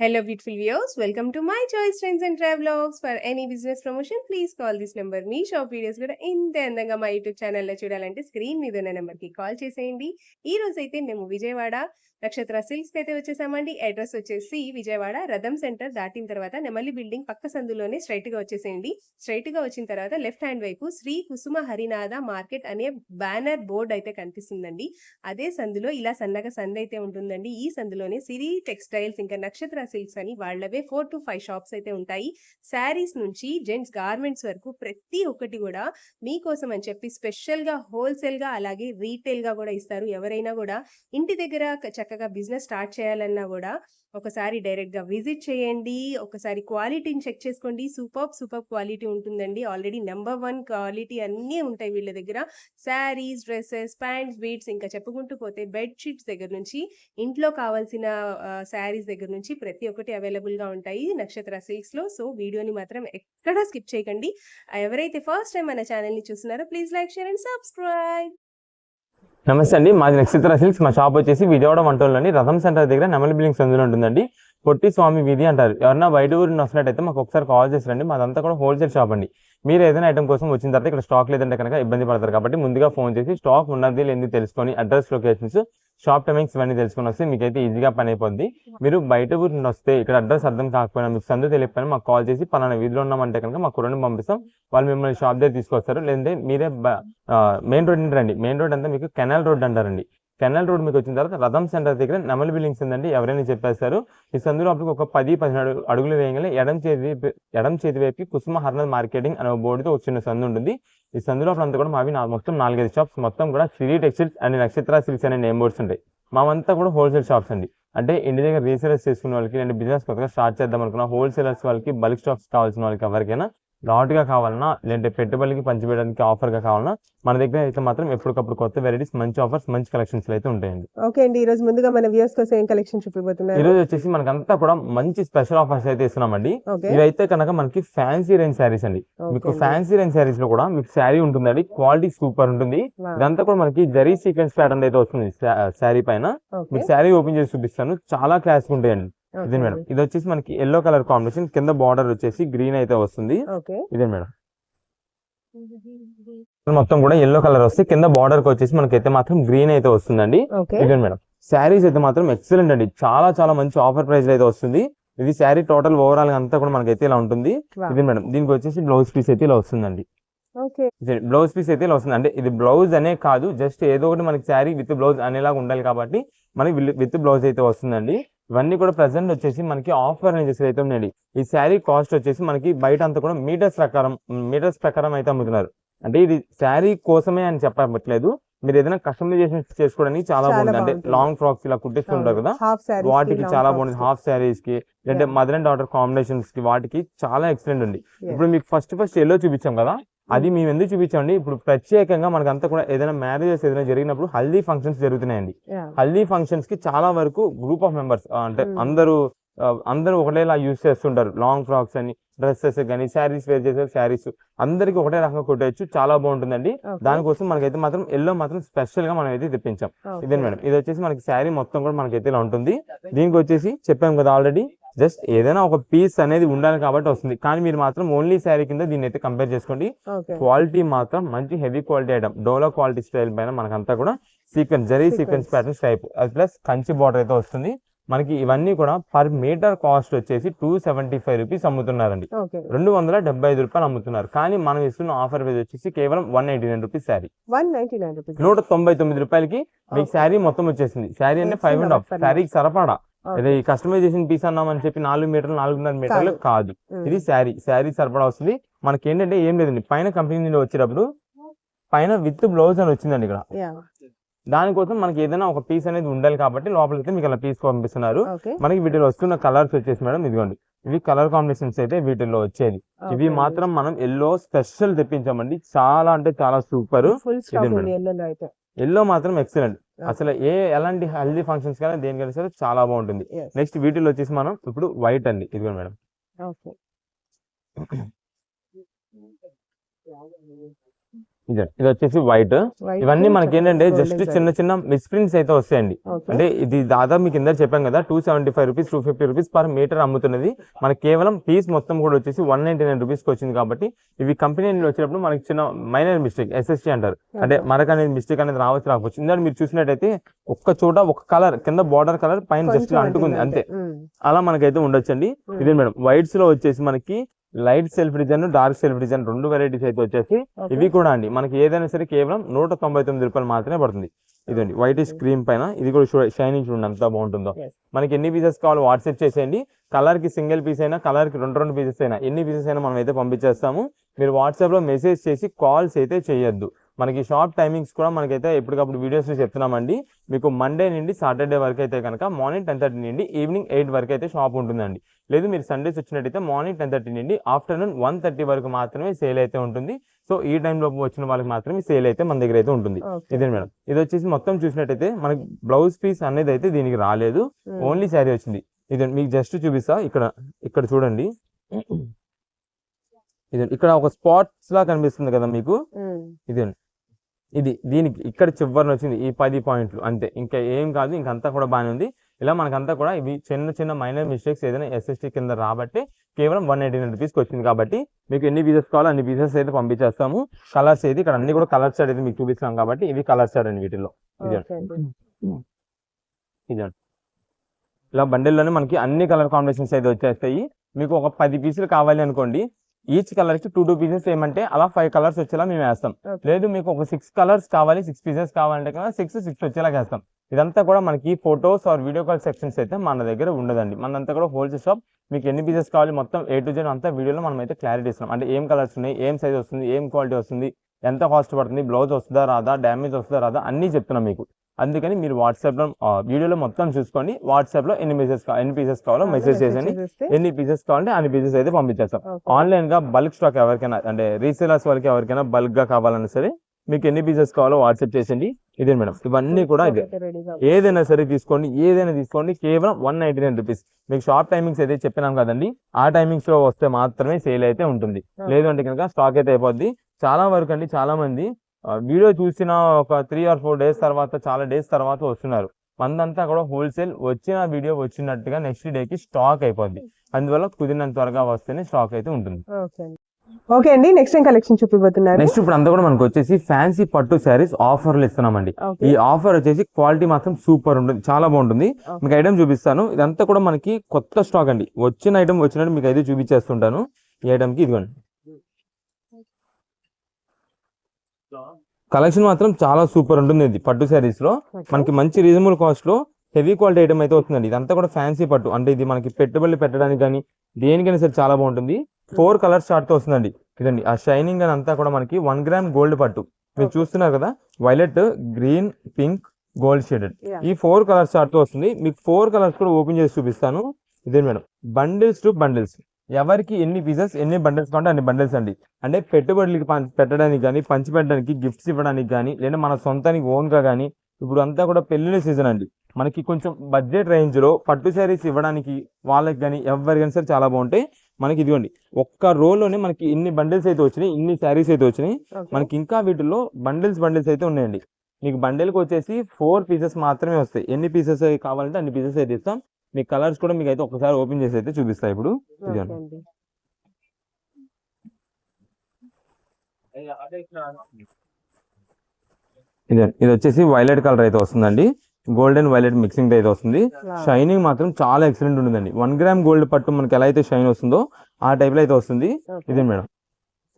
Hello beautiful views welcome to my choice friends and travels for any business promotion please call this number me shop videos కూడా ఇంత అందంగా మా YouTube ఛానల్లో చూడాలంటే screen మీద ఉన్న నెంబర్కి కాల్ చేసేయండి. ఈ రోజు అయితే మేము విజయవాడ నక్షత్ర సిల్క్స్ అయితే వచ్చేసామండి. అడ్రస్ వచ్చేసి విజయవాడ రథం సెంటర్ దాటిన తర్వాత నెమలి బిల్డింగ్ పక్క సందులోనే స్ట్రైట్గా వచ్చేసేయండి. స్ట్రైట్గా వచ్చిన తర్వాత లెఫ్ట్ హ్యాండ్ వైపు శ్రీ కుసుమ హరినాథ మార్కెట్ అనే బ్యానర్ బోర్డ్ అయితే కనిపిస్తుందండి. అదే సందులో ఇలా సన్నగా సందు అయితే ఉంటుందండి. ఈ సందులోనే సిరి టెక్స్టైల్స్ ఇంకా నక్షత్ర సిల్క్స్ అని వాళ్ళవే ఫోర్ టు ఫైవ్ షాప్స్ అయితే ఉంటాయి. శారీస్ నుంచి జెంట్స్ గార్మెంట్స్ వరకు ప్రతి ఒక్కటి కూడా మీకోసం అని చెప్పి స్పెషల్గా హోల్సేల్గా అలాగే రీటైల్గా కూడా ఇస్తారు. ఎవరైనా కూడా ఇంటి దగ్గర చక్కగా బిజినెస్ స్టార్ట్ చేయాలన్నా కూడా ఒకసారి డైరెక్ట్గా విజిట్ చేయండి ఒకసారి క్వాలిటీని చెక్ చేసుకోండి. సూపర్ సూపర్ క్వాలిటీ ఉంటుందండి. ఆల్రెడీ నెంబర్ వన్ క్వాలిటీ అన్నీ ఉంటాయి వీళ్ళ దగ్గర. శారీస్ డ్రెస్సెస్ ప్యాంట్స్ బీట్స్ ఇంకా చెప్పుకుంటూ పోతే బెడ్షీట్స్ దగ్గర నుంచి ఇంట్లో కావాల్సిన శారీస్ దగ్గర నుంచి ప్రతి ఒక్కటి అవైలబుల్గా ఉంటాయి నక్షత్ర సిల్క్స్లో. సో వీడియోని మాత్రం ఎక్కడా స్కిప్ చేయకండి. ఎవరైతే ఫస్ట్ టైం మన ఛానల్ని చూస్తున్నారో please like share and subscribe. నమస్తే అండి. మాది నక్షత్ర సిల్క్స్. మా షాప్ వచ్చేసి విజయవాడ వంటలోని రథం సెంటర్ దగ్గర నెమలి బిల్డింగ్స్ అందులో ఉంటుందండి. పొట్టి స్వామి వీధి అంటారు. ఎవరన్నా బయట ఊరిని వస్తున్నట్టయితే మాకు ఒకసారి కాల్ చేసి రండి మాదంతా కూడా హోల్సేల్ షాప్ అండి. మీరు ఏదైనా ఐటమ్ కోసం వచ్చిన తర్వాత ఇక్కడ స్టాక్ లేదంటే కనుక ఇబ్బంది పడతారు. కాబట్టి ముందుగా ఫోన్ చేసి స్టాక్ ఉన్నది లేని తెలుసుకొని అడ్రస్ లొకేషన్స్ షాప్ టైమింగ్స్ ఇవన్నీ తెలుసుకొని వస్తే మీకైతే ఈజీగా పని అయిపోద్ది. మీరు బయట ఊరి నుండి వస్తే ఇక్కడ అడ్రస్ అర్థం కాకపోయినా మీకు సందు తెలియకపోయినా మాకు కాల్ చేసి పలానా వీధిలో ఉన్నామంటే కనుక మాకు రెండు పంపిస్తాం. వాళ్ళు మిమ్మల్ని షాప్ దగ్గర తీసుకొస్తారు. లేదంటే మీరే మెయిన్ రోడ్ నుండి రండి. మెయిన్ రోడ్ అంతా మీకు కెనాల్ రోడ్ అంటారండి. కెనల్ రోడ్ మీకు వచ్చిన తర్వాత రథం సెంటర్ దగ్గర నెమలి బిల్డింగ్స్ ఉందండి ఎవరైనా చెప్పేస్తారు. ఈ సందులో అప్పుడు ఒక పది పదిహేడు అడుగులు వేయగానే ఎడం చేతి ఎడం చేతి వైపు కుసుమ హర్నల్ మార్కెటింగ్ అనే బోర్డుతో వచ్చిన సందు ఉంటుంది. ఈ సందులో అప్పుడు అంతా కూడా మావి మొత్తం నాలుగైదు షాప్స్ మొత్తం కూడా Shri textiles and Nakshatra silks అనే నేమ్ బోర్డ్స్ ఉంటాయి. మావంతా కూడా హోల్సేల్ షాప్స్ అండి. అంటే ఇంటి దగ్గర రీసేలర్స్ చేసుకునే వాళ్ళకి అంటే బిజినెస్ కొత్తగా స్టార్ట్ చేద్దాం అనుకున్న హోల్సేలర్స్ వాళ్ళకి బల్క్ స్టాక్స్ కావాల్సిన వాళ్ళకి ఎవరికైనా లాట్గా కావాలన్నా లేదంటే పెట్టుబడికి పంచిపెట్టడానికి ఆఫర్గా కావాలన్నా మన దగ్గర అయితే మాత్రం ఎప్పటికప్పుడు కొత్త వెరైటీస్ మంచి ఆఫర్స్ మంచి కలెక్షన్స్ అయితే ఉంటాయండి. ఓకే అండి ఈ రోజు ముందుగా మన వ్యూస్ కోసం ఏం కలెక్షన్ చూపిపోతున్నారు ఈ రోజు వచ్చేసి మనకంతా కూడా మంచి స్పెషల్ ఆఫర్స్ అయితే ఇస్తున్నామండి. ఇవైతే కనుక మనకి ఫ్యాన్సీ రేంజ్ శారీస్ అండి. మీకు ఫ్యాన్సీ రేంజ్ శారీస్లో కూడా మీకు శారీ ఉంటుందండి. క్వాలిటీ సూపర్ ఉంటుంది. ఇదంతా కూడా మనకి జరీ సీక్వెన్స్ ప్యాటర్న్ అయితే వస్తుంది. శారీ పైన. మీకు శారీ ఓపెన్ చేసి చూపిస్తాను. చాలా క్లాస్ ఉంటాయండి. ఇదే మేడం? ఇది వచ్చేసి మనకి ఎల్లో కలర్ కాంబినేషన్ కింద బార్డర్ వచ్చేసి గ్రీన్ అయితే వస్తుంది. ఇదే మేడం? మొత్తం కూడా ఎల్లో కలర్ వస్తే కింద బార్డర్కి వచ్చేసి మనకైతే మాత్రం గ్రీన్ అయితే వస్తుందండి. ఇదే మేడం? శారీస్ అయితే మాత్రం ఎక్సలెంట్ అండి. చాలా చాలా మంచి ఆఫర్ ప్రైస్ అయితే వస్తుంది. ఇది శారీ టోటల్ ఓవరాల్ అంతా కూడా మనకైతే ఇలా ఉంటుంది. ఇది మేడం? దీనికి వచ్చేసి బ్లౌజ్ పీస్ అయితే ఇలా వస్తుందండి. బ్లౌజ్ పీస్ అయితే ఇలా వస్తుంది. అంటే ఇది బ్లౌజ్ అనే కాదు జస్ట్ ఏదో ఒకటి మనకి శారీ విత్ బ్లౌజ్ అనేలాగా ఉండాలి కాబట్టి మనకి విత్ బ్లౌజ్ అయితే వస్తుందండి. ఇవన్నీ కూడా ప్రెసెంట్ వచ్చేసి మనకి ఆఫర్ రేంజెస్ అయితే ఉన్నాయండి. ఈ శారీ కాస్ట్ వచ్చేసి మనకి బయట అంతా కూడా మీటర్స్ ప్రకారం మీటర్స్ ప్రకారం అయితే అమ్ముతున్నారు. అంటే ఇది శారీ కోసమే అని చెప్పట్లేదు. మీరు ఏదైనా కస్టమైజేషన్ చేసుకోవడానికి చాలా బాగుంది. అంటే. లాంగ్ ఫ్రాక్స్ ఇలా కుట్టిస్తుంటారు కదా. వాటికి చాలా బాగుంది. హాఫ్ శారీస్కి లేదంటే మదర్ అండ్ డాటర్ కాంబినేషన్స్కి వాటికి చాలా ఎక్సలెంట్ ఉంది. ఇప్పుడు మీకు ఫస్ట్ ఫస్ట్ ఎల్లో చూపించాం కదా. అది మేము ఎందుకు చూపించామండి? ఇప్పుడు ప్రత్యేకంగా మనకంతా కూడా ఏదైనా మ్యారేజెస్ ఏదైనా జరిగినప్పుడు హల్దీ ఫంక్షన్స్ జరుగుతున్నాయండి. హల్దీ ఫంక్షన్స్కి చాలా వరకు గ్రూప్ ఆఫ్ మెంబర్స్ అంటే Hmm. అందరూ అందరూ ఒకటేలా యూస్ చేస్తుంటారు. లాంగ్ ఫ్రాక్స్ అని డ్రెస్సెస్ కానీ శారీస్ వేర్ చేసే శారీస్ అందరికి ఒకటే రకంగా కొట్టేయచ్చు. చాలా బాగుంటుందండి. దానికోసం మనకైతే మాత్రం ఎల్లో మాత్రం స్పెషల్గా మనం అయితే తెప్పించాం ఇదే మేడం. ఇది వచ్చేసి మనకి శారీ మొత్తం కూడా మనకైతే ఇలా ఉంటుంది. దీనికి వచ్చేసి చెప్పాం కదా ఆల్రెడీ జస్ట్ ఏదైనా ఒక పీస్ అనేది ఉండాలి కాబట్టి వస్తుంది. కానీ మీరు మాత్రం ఓన్లీ శారీ కింద దీన్ని అయితే కంపేర్ చేసుకోండి. క్వాలిటీ మాత్రం మంచి హెవీ క్వాలిటీ ఐటమ్ డోలో క్వాలిటీ స్టైల్ పైన మనకంతా కూడా sequence zari. Sequence pattern type అది ప్లస్ కంచి బార్డర్ అయితే వస్తుంది. మనకి ఇవన్నీ కూడా పర్ మీటర్ కాస్ట్ వచ్చేసి టూ సెవెంటీ ఫైవ్ రూపీస్ అమ్ముతున్నారండి రెండు వందల డెబ్బై ఐదు రూపాయలు అమ్ముతున్నారు. కానీ మనం ఇస్తున్న ఆఫర్ ప్రైస్ వచ్చేసి కేవలం one eighty nine rupees sari one ninety nine rupees నూట తొంభై తొమ్మిది రూపాయలకి మీకు శారీ మొత్తం వచ్చేసింది. శారీ అంటే ఫైవ్ అండ్ హాఫ్ శారీకి సరపడా. ఇది కస్టమైజేషన్ పీస్ అన్నామని చెప్పి నాలుగు మీటర్లు నాలుగున్నర మీటర్లు కాదు. ఇది శారీ శారీ సరఫరా వస్తుంది. మనకి ఏంటంటే ఏం లేదండి పైన కంపెనీ నుండి వచ్చేటప్పుడు పైన విత్ బ్లౌజ్ అని వచ్చిందండి ఇక్కడ. దానికోసం మనకి ఏదైనా ఒక పీస్ అనేది ఉండాలి కాబట్టి లోపలికి మీకు అలా పీస్ పంపిస్తున్నారు. మనకి వీటిలో వస్తున్న కలర్స్ వచ్చేసి మేడం ఇదిగోండి. ఇవి కలర్ కాంబినేషన్స్ అయితే వీటిల్లో వచ్చేది. ఇవి మాత్రం మనం ఎల్లో స్పెషల్ తెప్పించామండి. చాలా అంటే చాలా సూపర్. ఎల్లో మాత్రం ఎక్సలెంట్. అసలు ఏ ఎలాంటి హెల్దీ ఫంక్షన్స్ కానీ దేనికైనా సరే చాలా బాగుంటుంది. నెక్స్ట్ వీటిలో వచ్చేసి మనం ఇప్పుడు వైట్ అండి. ఇదిగోండి మేడం. ఓకే ఇది వచ్చేసి వైట్ ఇవన్నీ మనకి ఏంటంటే జస్ట్. చిన్న చిన్న మిస్ప్రింట్స్ అయితే వస్తాయండి. అంటే ఇది దాదాపు మీకు కింద చెప్పాం కదా two seventy five rupees two fifty rupees per metre అమ్ముతున్నది మనకి కేవలం పీస్ మొత్తం కూడా వచ్చేసి వన్ నైన్టీ నైన్ రూపీస్కి వచ్చింది కాబట్టి ఇవి కంపెనీ వచ్చినప్పుడు మనకి చిన్న మైనర్ మిస్టేక్ ఎస్ఎస్టీ అంటారు అంటే. మనకు అనేది మిస్టేక్ అనేది రావచ్చు రావచ్చు ఇందాక మీరు చూసినట్టయితే ఒక్క చోట ఒక కలర్ కింద బార్డర్ కలర్ పైన జస్ట్ అంటుకుంది అంతే. అలా మనకైతే ఉండొచ్చండి. ఇదే మేడం వైట్స్లో వచ్చేసి మనకి light self design dark self design రెండు వెరైటీస్ అయితే వచ్చేసి. ఇవి కూడా అండి. మనకి ఏదైనా సరే కేవలం నూట తొంభై తొమ్మిది రూపాయలు మాత్రమే పడుతుంది. ఇదండి వైట్ స్క్రీన్ పైన. ఇది కూడా షైనింగ్ చూడండి ఎంత బాగుంటుందో. మనకి ఎన్ని పీసెస్ కావాలో వాట్సాప్ చేసేయండి. కలర్కి సింగిల్ పీస్ అయినా కలర్కి రెండు రెండు పీసెస్ అయినా ఎన్ని పీసెస్ అయినా మనం అయితే పంపించేస్తాము. మీరు వాట్సాప్లో మెసేజ్ చేసి కాల్స్ అయితే చేయొద్దు. మనకి షాప్ టైమింగ్స్ కూడా మనకైతే ఎప్పటికప్పుడు వీడియోస్ చెప్తున్నామండి. మీకు మండే నుండి సాటర్డే వరకు అయితే కనుక మార్నింగ్ టెన్ థర్టీ నుండి ఈవినింగ్ ఎయిట్ వరకు అయితే షాప్ ఉంటుందండి. లేదు మీరు సండేస్ వచ్చినట్టయితే మార్నింగ్ టెన్ థర్టీ నుండి ఆఫ్టర్నూన్ వన్ థర్టీ వరకు మాత్రమే సేల్ అయితే ఉంటుంది. సో ఈ టైంలో వచ్చిన వాళ్ళకి మాత్రమే సేల్ అయితే మన దగ్గర అయితే ఉంటుంది. ఇదే మేడం? ఇది వచ్చేసి మొత్తం చూసినట్టయితే మనకి బ్లౌజ్ పీస్ అనేది అయితే దీనికి రాలేదు. ఓన్లీ శారీ వచ్చింది. ఇది మీకు జస్ట్ చూపిస్తా. ఇక్కడ ఇక్కడ చూడండి. ఇది ఇక్కడ ఒక స్పాట్స్ లా కనిపిస్తుంది కదా మీకు? ఉమ్. ఇది దీనికి ఇక్కడ చివరిని వచ్చింది ఈ పది పాయింట్లు అంతే. ఇంకా ఏం కాదు ఇంకంతా కూడా బాగానే ఉంది. ఇలా మనకంతా కూడా ఇవి చిన్న చిన్న మైనర్ మిస్టేక్స్ ఏదైనా ఎస్ఎస్టీ కింద రాబట్టి కేవలం వన్ ఎయిటీ నైన్ రూపీస్కి వచ్చింది కాబట్టి మీకు ఎన్ని పీసెస్ కావాలో అన్ని పీసెస్ అయితే పంపించేస్తాము. కలర్స్ అయితే ఇక్కడ అన్ని కూడా కలర్ అయితే మీకు చూపిస్తాం కాబట్టి ఇవి కలర్ అండి వీటిలో ఇలా బండిల్లోనే మనకి అన్ని కలర్ కాంబినేషన్స్ అయితే వచ్చేస్తాయి. మీకు ఒక పది పీసులు కావాలి అనుకోండి ఈచ్ కలర్కి టూ టూ పీసెస్ ఏమంటే అలా ఫైవ్ కలర్స్ వచ్చేలా మేము వేస్తాం. లేదు మీకు ఒక సిక్స్ కలర్స్ కావాలి సిక్స్ పీసెస్ కావాలంటే కదా సిక్స్ సిక్స్ వచ్చేలా వేస్తాం. ఇదంతా కూడా మనకి photos or video call sections అయితే మన దగ్గర ఉండదండి. మనంతా కూడా హోల్సేల్ షాప్ మీకు ఎన్ని పీసెస్ కావాలి మొత్తం ఏ టు జెడ్ అంతా వీడియోలో మనం అయితే క్లారిటీ ఇస్తున్నాం. అంటే ఏం కలర్స్ ఉన్నాయి ఏం సైజ్ వస్తుంది ఏం క్వాలిటీ వస్తుంది ఎంత కాస్ట్ పడుతుంది బ్లౌజ్ వస్తుందా రాదా డ్యామేజ్ వస్తుందా రాదా అన్నీ చెప్తున్నాం మీకు. అందుకని మీరు వాట్సాప్లో వీడియోలో మొత్తం చూసుకోండి వాట్సాప్లో ఎన్ని మెసేజ్ ఎన్ని పీసెస్ కావాలో మెసేజ్ చేసేస్తే, ఎన్ని పీసెస్ కావాలంటే అన్ని పీసెస్ అయితే పంపించేస్తాం. okay. ఆన్లైన్గా బల్క్ స్టాక్ ఎవరికైనా అంటే రీసేలర్స్ వాళ్ళకి ఎవరికైనా బల్క్గా కావాలన్నా సరే మీకు ఎన్ని పీసెస్ కావాలో వాట్సాప్ చేసేయండి. ఇదే మేడం. ఇవన్నీ కూడా ఇదే. ఏదైనా సరే తీసుకోండి. ఏదైనా తీసుకోండి. కేవలం వన్ నైన్టీ నైన్ రూపీస్ మీకు షాప్ టైమింగ్స్ అయితే చెప్పినాం కదండి. ఆ టైమింగ్స్లో వస్తే మాత్రమే సేల్ అయితే ఉంటుంది. Okay. లేదు అంటే కనుక స్టాక్ అయితే అయిపోద్ది. చాలా వరకు అండి చాలా మంది వీడియో చూసిన ఒక త్రీ ఆర్ ఫోర్ డేస్ తర్వాత చాలా డేస్ తర్వాత వస్తున్నారు. మందంతా కూడా హోల్సేల్ వచ్చిన వీడియో వచ్చినట్టుగా నెక్స్ట్ డేకి స్టాక్ అయిపోద్ది. అందువల్ల కుదిరినంత త్వరగా వస్తేనే స్టాక్ అయితే ఉంటుంది. ఓకే అండి. నెక్స్ట్ ఏం కలెక్షన్ చూపిపోతున్నారు నెక్స్ట్ ఇప్పుడు అంతా కూడా మనకు వచ్చేసి ఫ్యాన్సీ పట్టు శారీస్ ఆఫర్లు ఇస్తున్నామండి. ఈ ఆఫర్ వచ్చేసి క్వాలిటీ మాత్రం సూపర్ ఉంటుంది చాలా బాగుంటుంది. మీకు ఐటమ్ చూపిస్తాను. ఇదంతా కూడా మనకి కొత్త స్టాక్ అండి. వచ్చిన ఐటమ్ వచ్చినట్టు మీకు అయితే చూపించేస్తుంటాను. ఈ ఐటమ్కి ఇదిగోండి. కలెక్షన్ మాత్రం చాలా సూపర్ ఉంటుంది ఇది పట్టు శారీస్లో. మనకి మంచి రీజనబుల్ కాస్ట్లో హెవీ క్వాలిటీ ఐటమ్ అయితే వస్తుందండి. ఇదంతా కూడా ఫ్యాన్సీ పట్టు. అంటే ఇది మనకి పెట్టుబడులు పెట్టడానికి కానీ దేనికైనా సరే చాలా బాగుంటుంది. ఫోర్ కలర్స్తో వస్తుందండి. ఇదండి. ఆ షైనింగ్ అని అంతా కూడా మనకి వన్ గ్రామ్ గోల్డ్ పట్టు. మీరు. చూస్తున్నారు కదా? Violet green pink gold shaded. ఈ ఫోర్ కలర్స్తో వస్తుంది. మీకు ఫోర్ కలర్స్ కూడా ఓపెన్ చేసి చూపిస్తాను. ఇదే మేడం. బండిల్స్ టు బండిల్స్ ఎవరికి ఎన్ని పీసెస్ ఎన్ని బండిల్స్ కావాలంటే అన్ని బండిల్స్ అండి. అంటే పెట్టుబడులకి పెట్టడానికి కానీ పంచి పెట్టడానికి గిఫ్ట్స్ ఇవ్వడానికి కానీ లేదా మన సొంతానికి ఓన్గా కానీ ఇప్పుడు అంతా కూడా పెళ్ళిన సీజన్ అండి. మనకి కొంచెం బడ్జెట్ రేంజ్లో పట్టు శారీస్ ఇవ్వడానికి వాళ్ళకి కానీ ఎవరికైనా సరే చాలా బాగుంటాయి. మనకి ఇదిగోండి ఒక్క రోలోనే మనకి ఇన్ని బండిల్స్ అయితే వచ్చినాయి ఇన్ని శారీస్ అయితే వచ్చినాయి. మనకి ఇంకా వీటిలో బండిల్స్ బండిల్స్ అయితే ఉన్నాయండి. మీకు బండిల్కి వచ్చేసి ఫోర్ పీసెస్ మాత్రమే వస్తాయి. ఎన్ని పీసెస్ కావాలంటే అన్ని పీసెస్ అయితే ఇస్తాం. మీ కలర్స్ కూడా మీకు అయితే ఒకసారి ఓపెన్ చేసి అయితే చూపిస్తాయి ఇప్పుడు. ఇది ఇది వచ్చేసి వైలెట్ కలర్ అయితే వస్తుందండి. గోల్డెన్ వైలెట్ మిక్సింగ్ అయితే వస్తుంది. షైనింగ్ మాత్రం చాలా ఎక్సలెంట్ ఉంటుందండి. వన్ గ్రామ్ గోల్డ్ పట్టు మనకి ఎలా అయితే షైన్ వస్తుందో ఆ టైప్లో అయితే వస్తుంది. ఇదే మేడం.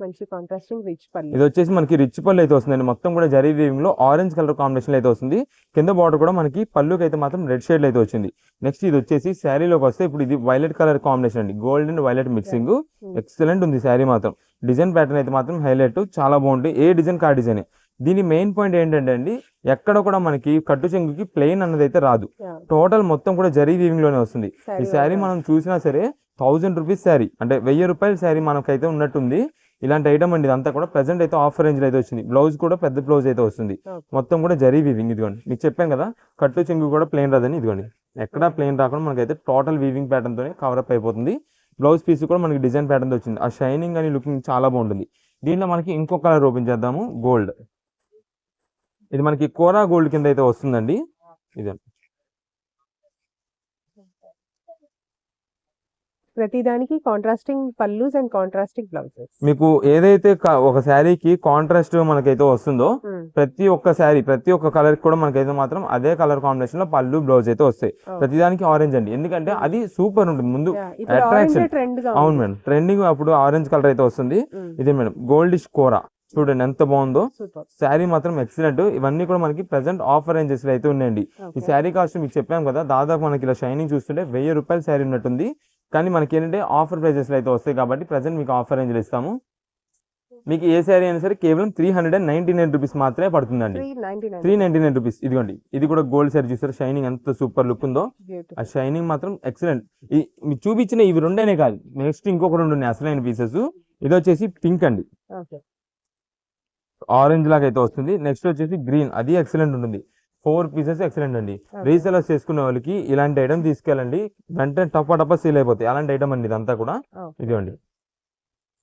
మంచి కాంట్రాస్టింగ్ రిచ్ పల్లి ఇది వచ్చేసి మనకి రిచ్ పళ్ళు అయితే వస్తుందండి. మొత్తం కూడా జరీ వీవింగ్లో ఆరెంజ్ కలర్ కాంబినేషన్ అయితే వస్తుంది. కింద బార్డర్ కూడా మనకి పళ్ళుకి అయితే మాత్రం రెడ్ షేడ్ అయితే వచ్చింది. నెక్స్ట్ ఇది వచ్చేసి శారీలోకి వస్తే ఇప్పుడు ఇది వైలెట్ కలర్ కాంబినేషన్ అండి. Gold and violet mixing excellent ఉంది శారీ మాత్రం. డిజైన్ ప్యాటర్న్ అయితే మాత్రం హైలైట్ చాలా బాగుంటుంది ఏ డిజైన్ కా డిజైన్. దీని మెయిన్ పాయింట్ ఏంటంటే అండి ఎక్కడ కూడా మనకి కట్టు చెంగుకి ప్లెయిన్ అన్నది అయితే రాదు. టోటల్ మొత్తం కూడా జరీ వీవింగ్లోనే వస్తుంది. ఈ శారీ మనం చూసినా సరే థౌజండ్ రూపీస్ శారీ. అంటే వెయ్యి రూపాయల శారీ మనకైతే ఉన్నట్టుంది. ఇలాంటి ఐటమ్ అండి. ఇదంతా కూడా ప్రెసెంట్ అయితే ఆఫర్ రేంజ్లో అయితే వచ్చింది. బ్లౌజ్ కూడా పెద్ద బ్లౌజ్ అయితే వస్తుంది. మొత్తం కూడా జరీ వీవింగ్ ఇదిగోండి. మీకు చెప్పాను కదా కట్టు చెంగు కూడా ప్లెయిన్ రాదని ఇదిగోండి. ఎక్కడ ప్లెయిన్ రాకుండా మనకైతే టోటల్ వీవింగ్ ప్యాటర్న్ తోనే కవర్ అప్ అయిపోతుంది. బ్లౌజ్ పీస్ కూడా మనకి డిజైన్ ప్యాటర్న్ వచ్చింది. ఆ షైనింగ్ అని లుకింగ్ చాలా బాగుంటుంది. దీంట్లో మనకి ఇంకో కలర్ ఓపెన్ చేద్దాము. గోల్డ్ ఇది మనకి కోరా గోల్డ్ కింద అయితే వస్తుందండి. ఇది ప్రతిదానికి contrasting pallus and contrasting blouses మీకు ఏదైతే ఒక శారీకి కాంట్రాస్ట్ మనకైతే వస్తుందో ప్రతి ఒక్క శారీ ప్రతి ఒక్క కలర్ కూడా మనకైతే మాత్రం అదే కలర్ కాంబినేషన్లో పళ్ళు బ్లౌజ్ అయితే వస్తాయి. ప్రతిదానికి ఆరెంజ్ అండి. ఎందుకంటే అది సూపర్ ఉంటుంది. ముందు గా అవును మేడం. ట్రెండింగ్ అప్పుడు ఆరెంజ్ కలర్ అయితే వస్తుంది. ఇదే మేడం. గోల్డిష్ కోరా చూడండి ఎంత బాగుందో. శారీ మాత్రం ఎక్సలెంట్ ఇవన్నీ కూడా మనకి ప్రెసెంట్ ఆఫర్ రేంజెస్లో అయితే ఉన్నాయండి. ఈ శారీ కాస్ట్ మీకు చెప్పాం కదా దాదాపు మనకి ఇలా షైనింగ్ చూస్తుంటే వెయ్యి రూపాయల శారీ ఉన్నట్టుంది. కానీ మనకి ఏంటంటే ఆఫర్ ప్రైజెస్లో అయితే వస్తాయి కాబట్టి ప్రెసెంట్ మీకు ఆఫర్ రేంజ్లో ఇస్తాము. మీకు ఏ శారీ అయినా సరే కేవలం three hundred and ninety nine rupees మాత్రమే పడుతుందండి. Three ninety three nine ninety nine rupees ఇదిగోండి ఇది కూడా గోల్డ్ శారీ చూసారు? షైనింగ్ ఎంత సూపర్ లుక్ ఉందో. ఆ షైనింగ్ మాత్రం ఎక్సలెంట్ మీకు చూపించిన ఇవి రెండేనే కాదు నెక్స్ట్ ఇంకొక రెండు ఉన్నాయి అసలైన పీసెస్ ఇది వచ్చేసి పింక్ అండి. ఆరెంజ్ లాగా అయితే వస్తుంది. నెక్స్ట్ వచ్చేసి గ్రీన్ అది ఎక్సలెంట్ ఉంటుంది. ఫోర్ పీసెస్ ఎక్సలెంట్ అండి. రీసెలర్స్ చేసుకునే వాళ్ళకి ఇలాంటి ఐటమ్ తీసుకెళ్ళండి. వెంటనే టప్ప టప్ప సేల్ అయిపోతాయి. అలాంటి ఐటమ్ అండి ఇదంతా కూడా. ఇదిగోండి.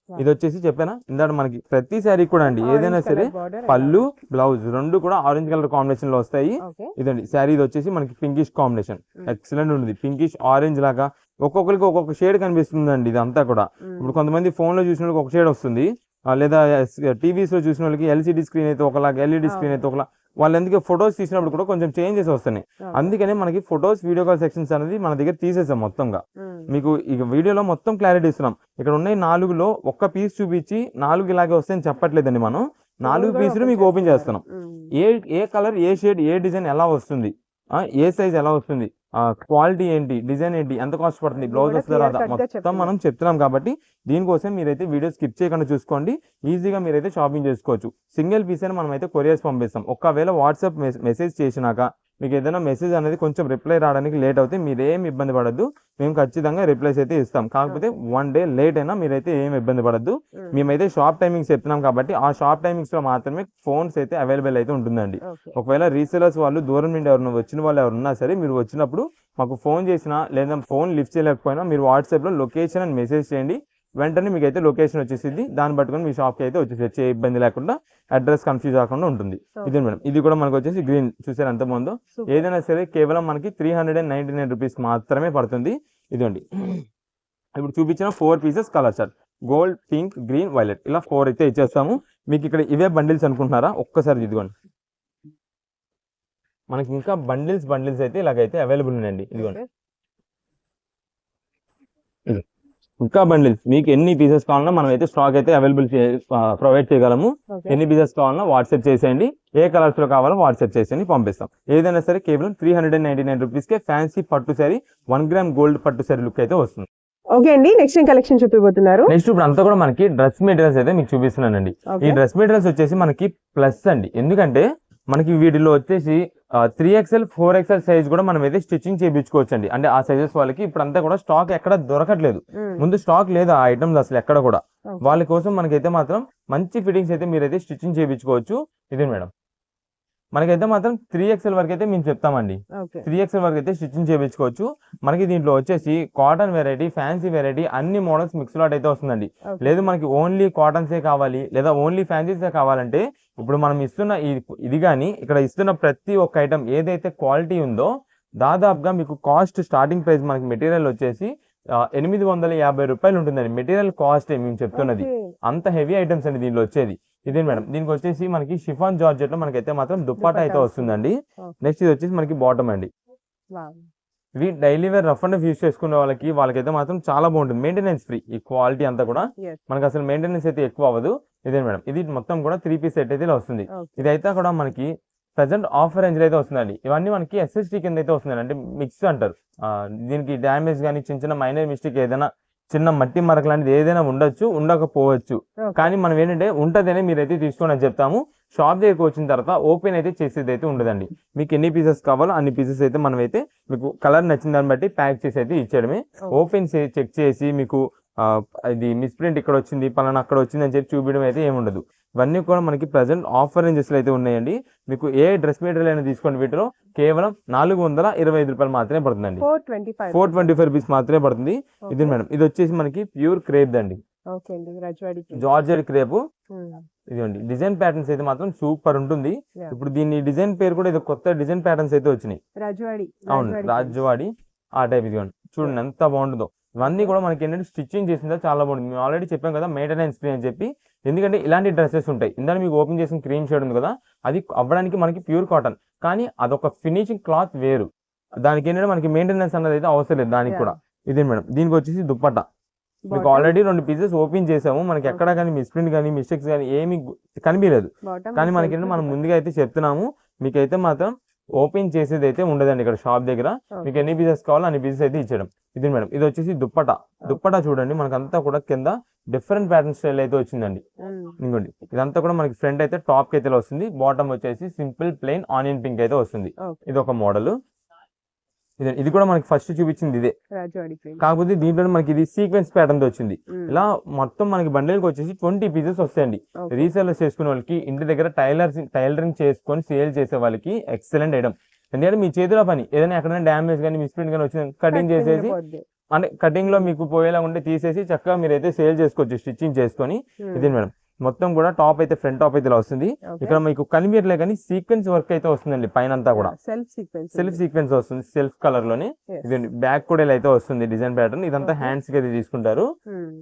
ఇది వచ్చేసి చెప్పానా? ఇందాక మనకి ప్రతి శారీ కూడా అండి. ఏదైనా సరే పళ్ళు బ్లౌజ్ రెండు కూడా ఆరెంజ్ కలర్ కాంబినేషన్లో వస్తాయి. ఇదండి శారీ ఇది వచ్చేసి మనకి పింకిష్ కాంబినేషన్ ఎక్సలెంట్ ఉంటుంది. పింకిష్ ఆరెంజ్ లాగా ఒక్కొక్కరికి ఒక్కొక్క షేడ్ కనిపిస్తుందండి ఇదంతా కూడా. ఇప్పుడు కొంతమంది ఫోన్లో చూసిన వాళ్ళకి ఒక షేడ్ వస్తుంది. లేదా టీవీస్లో చూసిన వాళ్ళకి ఎల్సిడి స్క్రీన్ అయితే ఒకలాగా ఎల్ఈడి స్క్రీన్ అయితే ఒకలా. వాళ్ళు ఎందుకు ఫొటోస్ తీసినప్పుడు కూడా కొంచెం చేంజెస్ వస్తున్నాయి. అందుకనే మనకి ఫొటోస్ వీడియో కాల్ సెక్షన్స్ అనేది మన దగ్గర తీసేసాం మొత్తంగా. మీకు ఇక వీడియోలో మొత్తం క్లారిటీ ఇస్తున్నాం. ఇక్కడ ఉన్నాయి నాలుగులో ఒక్క పీస్ చూపించి నాలుగు ఇలాగే వస్తాయని చెప్పట్లేదండి మనం. నాలుగు పీసులు మీకు ఓపెన్ చేస్తున్నాం. ఏ ఏ కలర్ ఏ షేడ్ ఏ డిజైన్ ఎలా వస్తుంది? ఏ సైజ్ ఎలా వస్తుంది? క్వాలిటీ ఏంటి డిజైన్ ఏంటి ఎంత కాస్ట్ పడుతుంది బ్లౌజ్ వస్తుందా రాదా మొత్తం. మనం చెప్తున్నాం కాబట్టి దీనికోసం మీరైతే వీడియో స్కిప్ చేయకుండా చూసుకోండి. ఈజీగా మీరైతే షాపింగ్ చేసుకోవచ్చు. సింగిల్ పీస్ అని మనం అయితే కొరియర్స్ పంపిస్తాం ఒకవేళ వాట్సాప్ మెసేజ్ చేసినాక మీకు ఏదైనా మెసేజ్ అనేది కొంచెం రిప్లై రావడానికి లేట్ అవుతే మీరేం ఇబ్బంది పడద్దు. మేము ఖచ్చితంగా రిప్లైస్ అయితే ఇస్తాం. కాకపోతే వన్ డే లేట్ అయినా మీరైతే ఏం ఇబ్బంది పడద్దు. మేమైతే షాప్ టైమింగ్స్ చెప్తున్నాం కాబట్టి ఆ షాప్ టైమింగ్స్లో మాత్రమే ఫోన్స్ అయితే అవైలబుల్ అయితే ఉంటుందండి. ఒకవేళ రీసేలర్స్ వాళ్ళు దూరం నుండి ఎవరైనా వచ్చిన వాళ్ళు ఎవరు ఉన్నా సరే మీరు వచ్చినప్పుడు మాకు ఫోన్ చేసినా లేదా ఫోన్ లిఫ్ట్ చేయలేకపోయినా మీరు వాట్సాప్లో లొకేషన్ అని మెసేజ్ చేయండి. వెంటనే మీకు అయితే లొకేషన్ వచ్చేసింది. దాన్ని పట్టుకొని మీ షాప్కి అయితే వచ్చేసి ఏ ఇబ్బంది లేకుండా అడ్రస్ కన్ఫ్యూజ్ కాకుండా ఉంటుంది. ఇది మేడం. ఇది కూడా మనకు వచ్చేసి గ్రీన్ చూసారు ఎంత బాగుందో? ఏదైనా సరే కేవలం మనకి three hundred and ninety nine rupees మాత్రమే పడుతుంది. ఇదిగోండి. ఇప్పుడు చూపించిన four pieces colour sir gold pink green violet ఇలా ఫోర్ అయితే ఇచ్చేస్తాము. మీకు ఇక్కడ ఇవే బండిల్స్ అనుకుంటున్నారా? ఒక్కసారి ఇదిగోండి. మనకి ఇంకా బండిల్స్ బండిల్స్ అయితే ఇలాగైతే అవైలబుల్ ఉన్నాయండి. ఇదిగోండి. ఇంకా బండిల్స్ మీకు ఎన్ని పీసెస్ కావాలన్నా మనం అయితే స్టాక్ అయితే అవైలబుల్ ప్రొవైడ్ చేయగలము. ఎన్ని పీసెస్ కావాలన్నా వాట్సాప్ చేసేయండి. ఏ కలర్స్లో కావాలో వాట్సాప్ చేసేయండి పంపిస్తాం. ఏదైనా సరే కేవలం three hundred and ninety nine rupees K fancy పట్టు శారీ వన్ గ్రామ్ గోల్డ్ పట్టు శారీ లుక్ అయితే వస్తుంది. ఓకే అండి నెక్స్ట్ కలెక్షన్ చూపిపోతున్నారు నెక్స్ట్ ఇప్పుడు అంతా కూడా మనకి డ్రెస్ మెటీరియల్స్ అయితే మీకు చూపిస్తున్నానండి. ఈ డ్రెస్ మెటీరియల్స్ వచ్చేసి మనకి ప్లస్ అండి. ఎందుకంటే మనకి వీటిలో వచ్చేసి three XL four XL size కూడా మనం అయితే స్టిచ్చింగ్ చేయించుకోవచ్చు అండి అంటే ఆ సైజెస్ వాళ్ళకి ఇప్పుడు అంతా కూడా స్టాక్ ఎక్కడ దొరకట్లేదు. ముందు స్టాక్ లేదు ఆ ఐటమ్స్ అసలు ఎక్కడ కూడా. వాళ్ళ కోసం మనకైతే మాత్రం మంచి ఫిట్టింగ్స్ అయితే మీరైతే స్టిచ్చింగ్ చేయించుకోవచ్చు ఇదే మేడం. మనకైతే మాత్రం త్రీ ఎక్స్ఎల్ వరకు అయితే మేము చెప్తామండి. త్రీ ఎక్స్ఎల్ వరకు అయితే స్టిచ్చింగ్ చేయించుకోవచ్చు మనకి దీంట్లో వచ్చేసి కాటన్ వెరైటీ ఫ్యాన్సీ వెరైటీ అన్ని మోడల్స్ మిక్స్ లాట్ అయితే వస్తుందండి. లేదు మనకి ఓన్లీ కాటన్సే కావాలి లేదా ఓన్లీ ఫ్యాన్సీసే కావాలంటే ఇప్పుడు మనం ఇస్తున్న ఈ- ఇది కానీ ఇక్కడ ఇస్తున్న ప్రతి ఒక్క ఐటమ్ ఏదైతే క్వాలిటీ ఉందో దాదాపుగా మీకు కాస్ట్ స్టార్టింగ్ ప్రైస్ మనకి మెటీరియల్ వచ్చేసి ఎనిమిది వందల యాభై రూపాయలు ఉంటుందండి. మెటీరియల్ కాస్ట్ మేము చెప్తున్నది. అంత హెవీ ఐటమ్స్ అండి దీనిలో వచ్చేది. ఇదే మేడం? దీనికి వచ్చేసి మనకి షిఫాన్ జార్జెట్లో మనకైతే మాత్రం దుప్పాట అయితే వస్తుందండి. నెక్స్ట్ ఇది వచ్చేసి మనకి బాటమ్ అండి. ఇవి daily wear rough and use చేసుకునే వాళ్ళకి వాళ్ళకైతే మాత్రం చాలా బాగుంటుంది. మెయింటెనెన్స్ ఫ్రీ ఈ క్వాలిటీ అంతా కూడా. మనకి అసలు మెయింటెనెన్స్ అయితే ఎక్కువ అవ్వదు. ఇదే మేడం. ఇది మొత్తం కూడా త్రీ పీస్ సెట్ అయితే ఇలా వస్తుంది. Okay. ఇదైతే కూడా మనకి ప్రజెంట్ ఆఫర్ రేంజ్ అయితే వస్తుందండి. ఇవన్నీ మనకి ఎస్ఎస్టీ కింద అయితే వస్తుందండి అంటే మిక్స్ అంటారు. దీనికి డ్యామేజ్ కానీ చిన్న చిన్న మైనర్ మిస్టేక్ ఏదైనా చిన్న మట్టి మరక లాంటిది ఏదైనా ఉండొచ్చు ఉండకపోవచ్చు. కానీ మనం ఏంటంటే ఉంటదనే మీరైతే తీసుకోండి అని చెప్తాము. షాప్ దగ్గరికి వచ్చిన తర్వాత ఓపెన్ అయితే చేసేది అయితే ఉండదండి. మీకు ఎన్ని పీసెస్ కావాలో అన్ని పీసెస్ అయితే మనం అయితే మీకు కలర్ నచ్చిన దాన్ని బట్టి ప్యాక్ చేసి అయితే ఇచ్చేయడమే. ఓపెన్ చెక్ చేసి మీకు ఇది మిస్ప్రింట్ ఇక్కడ వచ్చింది పలానా అక్కడ వచ్చింది అని చెప్పి చూపించడం అయితే ఏముండదు. ఇవన్నీ కూడా మనకి ప్రజెంట్ ఆఫర్ రేంజెస్ అయితే ఉన్నాయండి. మీకు ఏ డ్రెస్ మెటీరియల్ అయినా తీసుకోండి వీటిలో. కేవలం నాలుగు వందల ఇరవై ఐదు రూపాయలు మాత్రమే పడుతుందండి. ఫోర్ ట్వంటీ ఫైవ్ రూపీస్ మాత్రమే పడుతుంది. ఇది మేడం ఇది వచ్చేసి మనకి ప్యూర్ క్రేప్ అండి జార్జెట్ క్రేపు ఇదిగోండి డిజైన్ ప్యాటర్న్స్ అయితే మాత్రం సూపర్ ఉంటుంది. ఇప్పుడు దీని డిజైన్ పేరు కూడా ఇది కొత్త డిజైన్ ప్యాటర్న్స్ అయితే వచ్చినాయి. రజ్వాడి అవును రాజవాడి ఆ టైప్ ఇదిగోండి. చూడండి ఎంత బాగుంటుందో. ఇవన్నీ కూడా మనకి ఏంటంటే స్టిచ్చింగ్ చేసిందో చాలా బాగుంటుంది మేము ఆల్రెడీ చెప్పాం కదా మెయింటెనెన్స్ ఫ్రీ అని చెప్పి. ఎందుకంటే ఇలాంటి డ్రెస్సెస్ ఉంటాయి. ఇందాక మీకు ఓపెన్ చేసిన క్రీమ్ షేడ్ ఉంది కదా అది అవ్వడానికి మనకి ప్యూర్ కాటన్ కానీ అదొక ఫినిషింగ్ క్లాత్ వేరు. దానికి ఏంటంటే మనకి మెయింటెనెన్స్ అన్నది అయితే అవసరం లేదు దానికి. కూడా. ఇదే మేడం? దీనికి వచ్చేసి దుప్పట్ట. మీకు ఆల్రెడీ రెండు పీసెస్ ఓపెన్ చేసాము. మనకి ఎక్కడ కానీ మిస్ప్రింట్ కానీ మిస్టేక్స్ కానీ ఏమి కనిపించలేదు కానీ మనకి ఏంటంటే మనం ముందుగా అయితే చెప్తున్నాము. మీకైతే మాత్రం ఓపెన్ చేసేది అయితే ఉండదండి ఇక్కడ షాప్ దగ్గర. మీకు ఎన్ని పీసెస్ కావాలో అన్ని పీసెస్ అయితే ఇచ్చడం ఇది మేడం ఇది వచ్చేసి దుప్పట. దుప్పట చూడండి మనకంతా కూడా కింద డిఫరెంట్ ప్యాటర్న్ స్టైల్ అయితే వచ్చిందండి. ఇంకోండి ఇదంతా కూడా మనకి ఫ్రంట్ అయితే టాప్కి అయితే వస్తుంది. బాటమ్ వచ్చేసి సింపుల్ ప్లెయిన్ ఆనియన్ పింక్ అయితే వస్తుంది. ఇది ఒక మోడల్ ఇది ఇది కూడా మనకి ఫస్ట్ చూపించింది ఇదే. కాకపోతే దీంట్లో మనకి ఇది సీక్వెన్స్ ప్యాటర్న్తో వచ్చింది. ఇలా మొత్తం మనకి బండిల్కి వచ్చేసి ట్వంటీ పీసెస్ వస్తాయండి. రీసెల్లర్స్ చేసుకునే వాళ్ళకి ఇంటి దగ్గర టైలర్స్ టైలరింగ్ చేసుకొని సేల్ చేసే వాళ్ళకి ఎక్సలెంట్ ఐటమ్ ఎందుకంటే మీ చేతిలో పని ఏదైనా ఎక్కడైనా డ్యామేజ్ కానీ మిస్ప్రింట్ కానీ వచ్చింది కటింగ్ చేసేసి అంటే కటింగ్లో మీకు పోయేలా ఉంటే తీసేసి చక్కగా మీరైతే సేల్ చేసుకోవచ్చు స్టిచ్చింగ్ చేసుకొని. ఇది మేడం? మొత్తం కూడా టాప్ అయితే ఫ్రంట్ టాప్ అయితే ఇలా వస్తుంది. ఇక్కడ మీకు కనిపించట్లే కానీ సీక్వెన్స్ వర్క్ అయితే వస్తుందండి పైన అంతా కూడా. సెల్ఫ్ సీక్వెన్స్ సెల్ఫ్ సీక్వెన్స్ వస్తుంది సెల్ఫ్ కలర్లోనే. ఇది బ్యాక్ కూడా ఇలా అయితే వస్తుంది డిజైన్ ప్యాటర్న్ ఇదంతా. హ్యాండ్స్కి అయితే తీసుకుంటారు.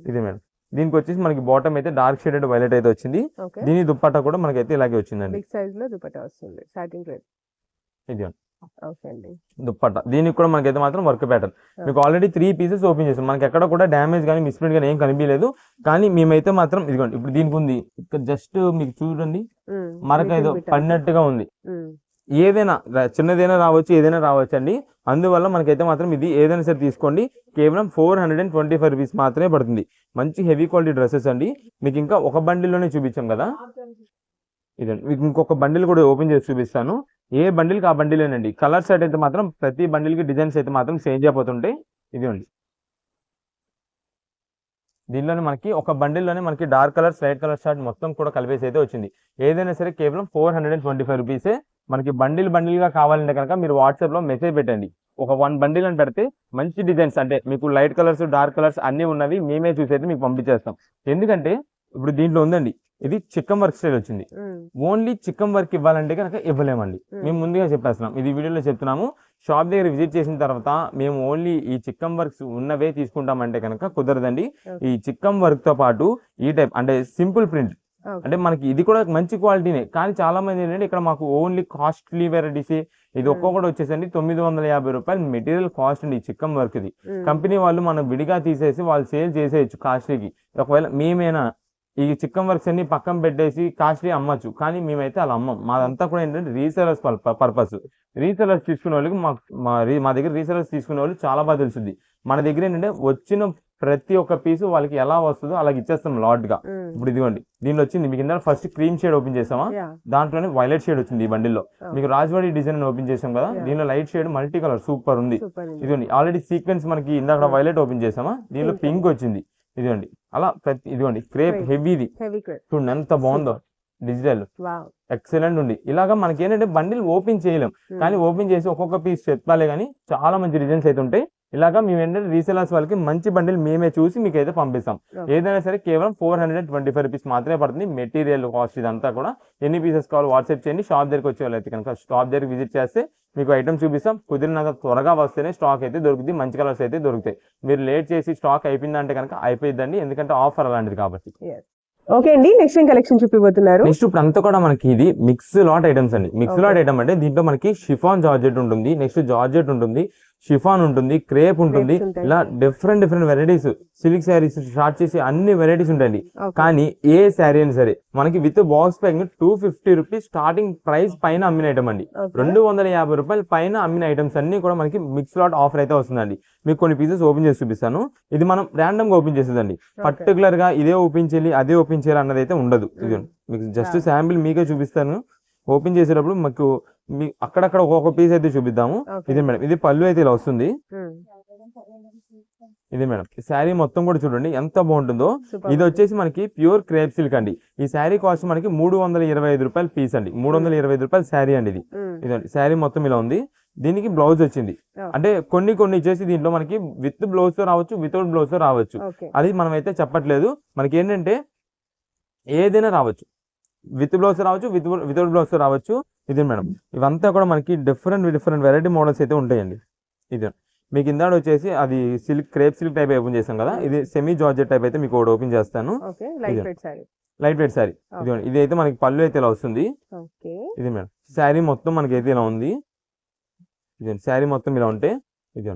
ఇది మేడం. దీనికి వచ్చేసి మనకి బాటమ్ అయితే డార్క్ షేడెడ్ వైలెట్ అయితే వచ్చింది. దీని దుప్పట్టా కూడా మనకైతే ఇలాగే వచ్చిందండి. బిగ్ సైజ్లో దుపట్టా వస్తుంది సాటిన్ ఇది దుప్పట్టా. దీనికి కూడా మనకైతే మాత్రం వర్క్ ప్యాటర్న్ మీకు ఆల్రెడీ త్రీ పీసెస్ ఓపెన్ చేసాం మనకి ఎక్కడ కూడా డ్యామేజ్ కానీ మిస్ప్రింట్ కానీ ఏం కనిపించలేదు. కానీ మేమైతే మాత్రం ఇదిగోండి ఇప్పుడు దీనికి ఉంది. ఇక్కడ జస్ట్ మీకు చూడండి. మరక ఏదో పడినట్టుగా ఉంది. ఏదైనా చిన్నదైనా రావచ్చు ఏదైనా రావచ్చు అండి అందువల్ల మనకైతే మాత్రం ఇది ఏదైనా సరే తీసుకోండి. కేవలం four hundred and twenty five rupees మాత్రమే పడుతుంది. మంచి హెవీ క్వాలిటీ డ్రెస్సెస్ అండి. మీకు ఇంకా ఒక బండిల్లోనే చూపించాం కదా. ఇదండి. మీకు ఇంకొక బండిల్ కూడా ఓపెన్ చేసి చూపిస్తాను. ఏ బండిల్కి ఆ బండిలేనండి. కలర్ సెట్ అయితే మాత్రం ప్రతి బండిల్కి డిజైన్స్ అయితే మాత్రం చేంజ్ అయిపోతుంటాయి ఇదిగోండి దీనిలోనే మనకి ఒక బండిల్లోనే మనకి dark colours light colour sort మొత్తం కూడా కలిపేసి అయితే వచ్చింది. ఏదైనా సరే కేవలం four hundred and twenty five రూపీసే మనకి బండిల్ బండిల్గా కావాలంటే కనుక మీరు వాట్సాప్లో మెసేజ్ పెట్టండి. ఒక వన్ బండిల్ అని పెడితే మంచి డిజైన్స్ అంటే మీకు లైట్ కలర్స్ డార్క్ కలర్స్ అన్ని ఉన్నవి మేమే చూసి అయితే మీకు పంపించేస్తాం. ఎందుకంటే ఇప్పుడు దీంట్లో ఉందండి. ఇది చిక్కం వర్క్ స్టైల్ వచ్చింది. ఓన్లీ చిక్కం వర్క్ ఇవ్వాలంటే కనుక ఇవ్వలేమండి. మేము ముందుగా చెప్పేస్తున్నాం. ఇది వీడియోలో చెప్తున్నాము. షాప్ దగ్గర విజిట్ చేసిన తర్వాత మేము ఓన్లీ ఈ చిక్కం వర్క్స్ ఉన్నవే తీసుకుంటామంటే కనుక కుదరదండి. ఈ చిక్కం వర్క్తో పాటు ఈ టైప్ అంటే సింపుల్ ప్రింట్. అంటే మనకి ఇది కూడా మంచి క్వాలిటీనే. కానీ చాలా మంది ఏంటంటే ఇక్కడ మాకు ఓన్లీ కాస్ట్లీ వెరైటీస్. ఇది ఒక్కొక్కటి వచ్చేసండి. తొమ్మిది వందల యాభై రూపాయలు మెటీరియల్ కాస్ట్ అండి చిక్కం వర్క్ ఇది కంపెనీ వాళ్ళు మనం విడిగా తీసేసి వాళ్ళు సేల్ చేసేయచ్చు కాస్ట్లీకి. ఒకవేళ మేమైనా ఈ చిక్కం వర్క్స్ అన్ని పక్కన పెట్టేసి కాస్ట్లీ అమ్మచ్చు. కానీ మేమైతే అలా అమ్మం. మాదంతా కూడా ఏంటంటే రీసెలర్స్ పర్పస్. రీసెలర్స్ తీసుకునే వాళ్ళకి మా మా దగ్గర రీసెలర్స్ తీసుకునే వాళ్ళు చాలా బాగా తెలుస్తుంది మన దగ్గర ఏంటంటే వచ్చిన ప్రతి ఒక్క పీసు వాళ్ళకి ఎలా వస్తుందో అలాగ ఇచ్చేస్తాం లాట్గా ఇప్పుడు ఇదిగోండి దీనిలో వచ్చింది మీకు ఇందా ఫస్ట్ క్రీమ్ షేడ్ ఓపెన్ చేసామా? దాంట్లోనే వైలెట్ షేడ్ వచ్చింది ఈ బండిల్లో. మీకు రాజవాడి డిజైన్ ఓపెన్ చేసాం కదా. దీనిలో light shade multi colour super ఉంది. ఇదిగోండి ఆల్రెడీ సీక్వెన్స్ మనకి ఇందాక. వైలెట్ ఓపెన్ చేసామా? దీనిలో. పింక్ వచ్చింది. ఇదిగోండి అలా ప్రతి ఇదిగోండి క్రేప్. హెవీది. చూడండి ఎంత బాగుందో డిజిటల్ ఎక్సలెంట్ ఉంది. ఇలాగా మనకి ఏంటంటే బండిల్ ఓపెన్ చేయలేం కానీ ఓపెన్ చేసి ఒక్కొక్క పీస్ చెప్పాలి కానీ చాలా మంచి డిజైన్స్ అయితే ఉంటాయి. ఇలాగా మేము ఏంటంటే రీసెలర్స్ వాళ్ళకి మంచి బండిల్ మేమే చూసి మీకు అయితే పంపిస్తాం. ఏదైనా సరే కేవలం four hundred and twenty five rupees మాత్రమే పడుతుంది. మెటీరియల్ కాస్ట్ ఇదంతా కూడా. ఎన్ని పీసెస్ కావాలి వాట్సాప్ చేయండి. షాప్ దగ్గరికి వచ్చే వాళ్ళు అయితే కనుక షాప్ దగ్గరికి విజిట్ చేస్తే మీకు ఐటమ్ చూపిస్తాం. కుదిరినంత త్వరగా వస్తేనే స్టాక్ అయితే దొరుకుతుంది. మంచి కలర్స్ అయితే దొరుకుతాయి. మీరు లేట్ చేసి స్టాక్ అయిపోయిందంటే కనుక అయిపోయిందండి ఎందుకంటే ఆఫర్ అలాంటిది కాబట్టి. ఓకే అండి. నెక్స్ట్ ఏం కలెక్షన్ చూపిపోతున్నారు నెక్స్ట్ ఇప్పుడు అంతా కూడా మనకి ఇది మిక్స్ లాట్ ఐటమ్స్ అండి. మిక్స్. లాట్ ఐటమ్ అంటే దీంట్లో మనకి షిఫాన్ జార్జెట్ ఉంటుంది. నెక్స్ట్ జార్జెట్ ఉంటుంది. షిఫాన్ ఉంటుంది క్రేప్ ఉంటుంది. ఇలా different different varieties silk saris sort చేసి అన్ని వెరైటీస్ ఉంటాయండి. కానీ ఏ శారీ అయినా సరే మనకి with box packing two fifty rupees starting price పైన అమ్మిన ఐటమ్ అండి. రెండు వందల యాభై రూపాయల పైన అమ్మిన ఐటమ్స్ అన్ని కూడా మనకి మిక్స్ లాట్ ఆఫర్ అయితే వస్తుందండి మీకు కొన్ని పీసెస్ ఓపెన్ చేసి చూపిస్తాను ఇది మనం ర్యాండమ్గా ఓపెన్ చేసేదండి. పర్టికులర్గా ఇదే ఓపెన్ చేయాలి అదే ఓపెన్ చేయాలి అన్నది అయితే ఉండదు ఇది మీకు జస్ట్. శాంపిల్ మీకే చూపిస్తాను ఓపెన్ చేసేటప్పుడు మాకు మీ అక్కడక్కడ ఒక్కొక్క పీస్ అయితే చూపిద్దాము. ఇది మేడం ఇది పళ్ళు అయితే ఇలా వస్తుంది. ఇది మేడం శారీ మొత్తం కూడా చూడండి ఎంత బాగుంటుందో. ఇది వచ్చేసి మనకి ప్యూర్ క్రేప్ సిల్క్ అండి. ఈ శారీ కాస్ట్ మనకి మూడు వందల ఇరవై ఐదు రూపాయలు పీస్ అండి. మూడు వందల ఇరవై ఐదు రూపాయలు శారీ అండి ఇది. ఇదండి శారీ మొత్తం ఇలా ఉంది. దీనికి బ్లౌజ్ వచ్చింది. అంటే కొన్ని కొన్ని వచ్చేసి దీంట్లో మనకి విత్ బ్లౌజ్తో రావచ్చు వితౌట్ బ్లౌజ్తో రావచ్చు. అది మనం అయితే చెప్పట్లేదు. మనకి ఏంటంటే ఏదైనా రావచ్చు. విత్ బ్లౌజ్ రావచ్చు విత్ వితౌట్ బ్లౌజ్ రావచ్చు. ఇది మేడం. ఇవంతా కూడా మనకి డిఫరెంట్ డిఫరెంట్ వెరైటీ మోడల్స్ అయితే ఉంటాయండి. ఇది. మీకు ఇందాడ వచ్చేసి అది silk crepe silk type open చేసాం కదా? ఇది సెమీ జార్జెట్ టైప్ అయితే మీకు ఒకటి ఓపెన్ చేస్తాను. Light. Weight sorry light weight sari ఇది ఇది అయితే మనకి పళ్ళు అయితే ఇలా వస్తుంది. ఇది మేడం. శారీ మొత్తం మనకి అయితే ఇలా ఉంది. ఇది శారీ మొత్తం ఇలా ఉంటే ఇది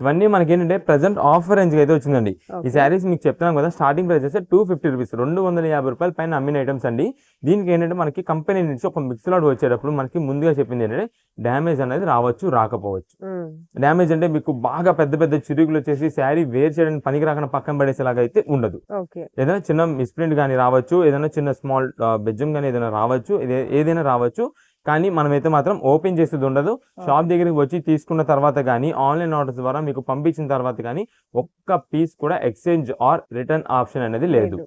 ఇవన్నీ మనకి ఏంటంటే ప్రజెంట్ ఆఫర్ రేంజ్ అయితే వచ్చిందండి. ఈ శారీస్ మీకు చెప్తున్నాం కదా స్టార్టింగ్ ప్రైస్ అయితే టూ ఫిఫ్టీ రూపీస్ రెండు వందల యాభై రూపాయల పైన అమ్మిన ఐటమ్స్ అండి. దీనికి ఏంటంటే మనకి కంపెనీ నుంచి ఒక మిక్స్ లాడ్ వచ్చేటప్పుడు మనకి ముందుగా చెప్పింది ఏంటంటే డ్యామేజ్ అనేది రావచ్చు రాకపోవచ్చు. డ్యామేజ్ అంటే మీకు బాగా పెద్ద పెద్ద చిరుగులు వచ్చేసి శారీ వేర్ చేయడానికి పనికి రాకుండా పక్కన పడేసేలాగా అయితే ఉండదు. ఏదైనా చిన్న మిస్ప్రింట్ కానీ రావచ్చు ఏదైనా చిన్న స్మాల్ బెజ్జం కానీ ఏదైనా రావచ్చు ఏదైనా రావచ్చు. కానీ మనమైతే మాత్రం ఓపెన్ చేసేది ఉండదు. షాప్ దగ్గరికి వచ్చి తీసుకున్న తర్వాత కానీ ఆన్లైన్ ఆర్డర్స్ ద్వారా మీకు పంపించిన తర్వాత కానీ ఒక్క పీస్ కూడా ఎక్స్చేంజ్ ఆర్ రిటర్న్ ఆప్షన్ అనేది లేదు.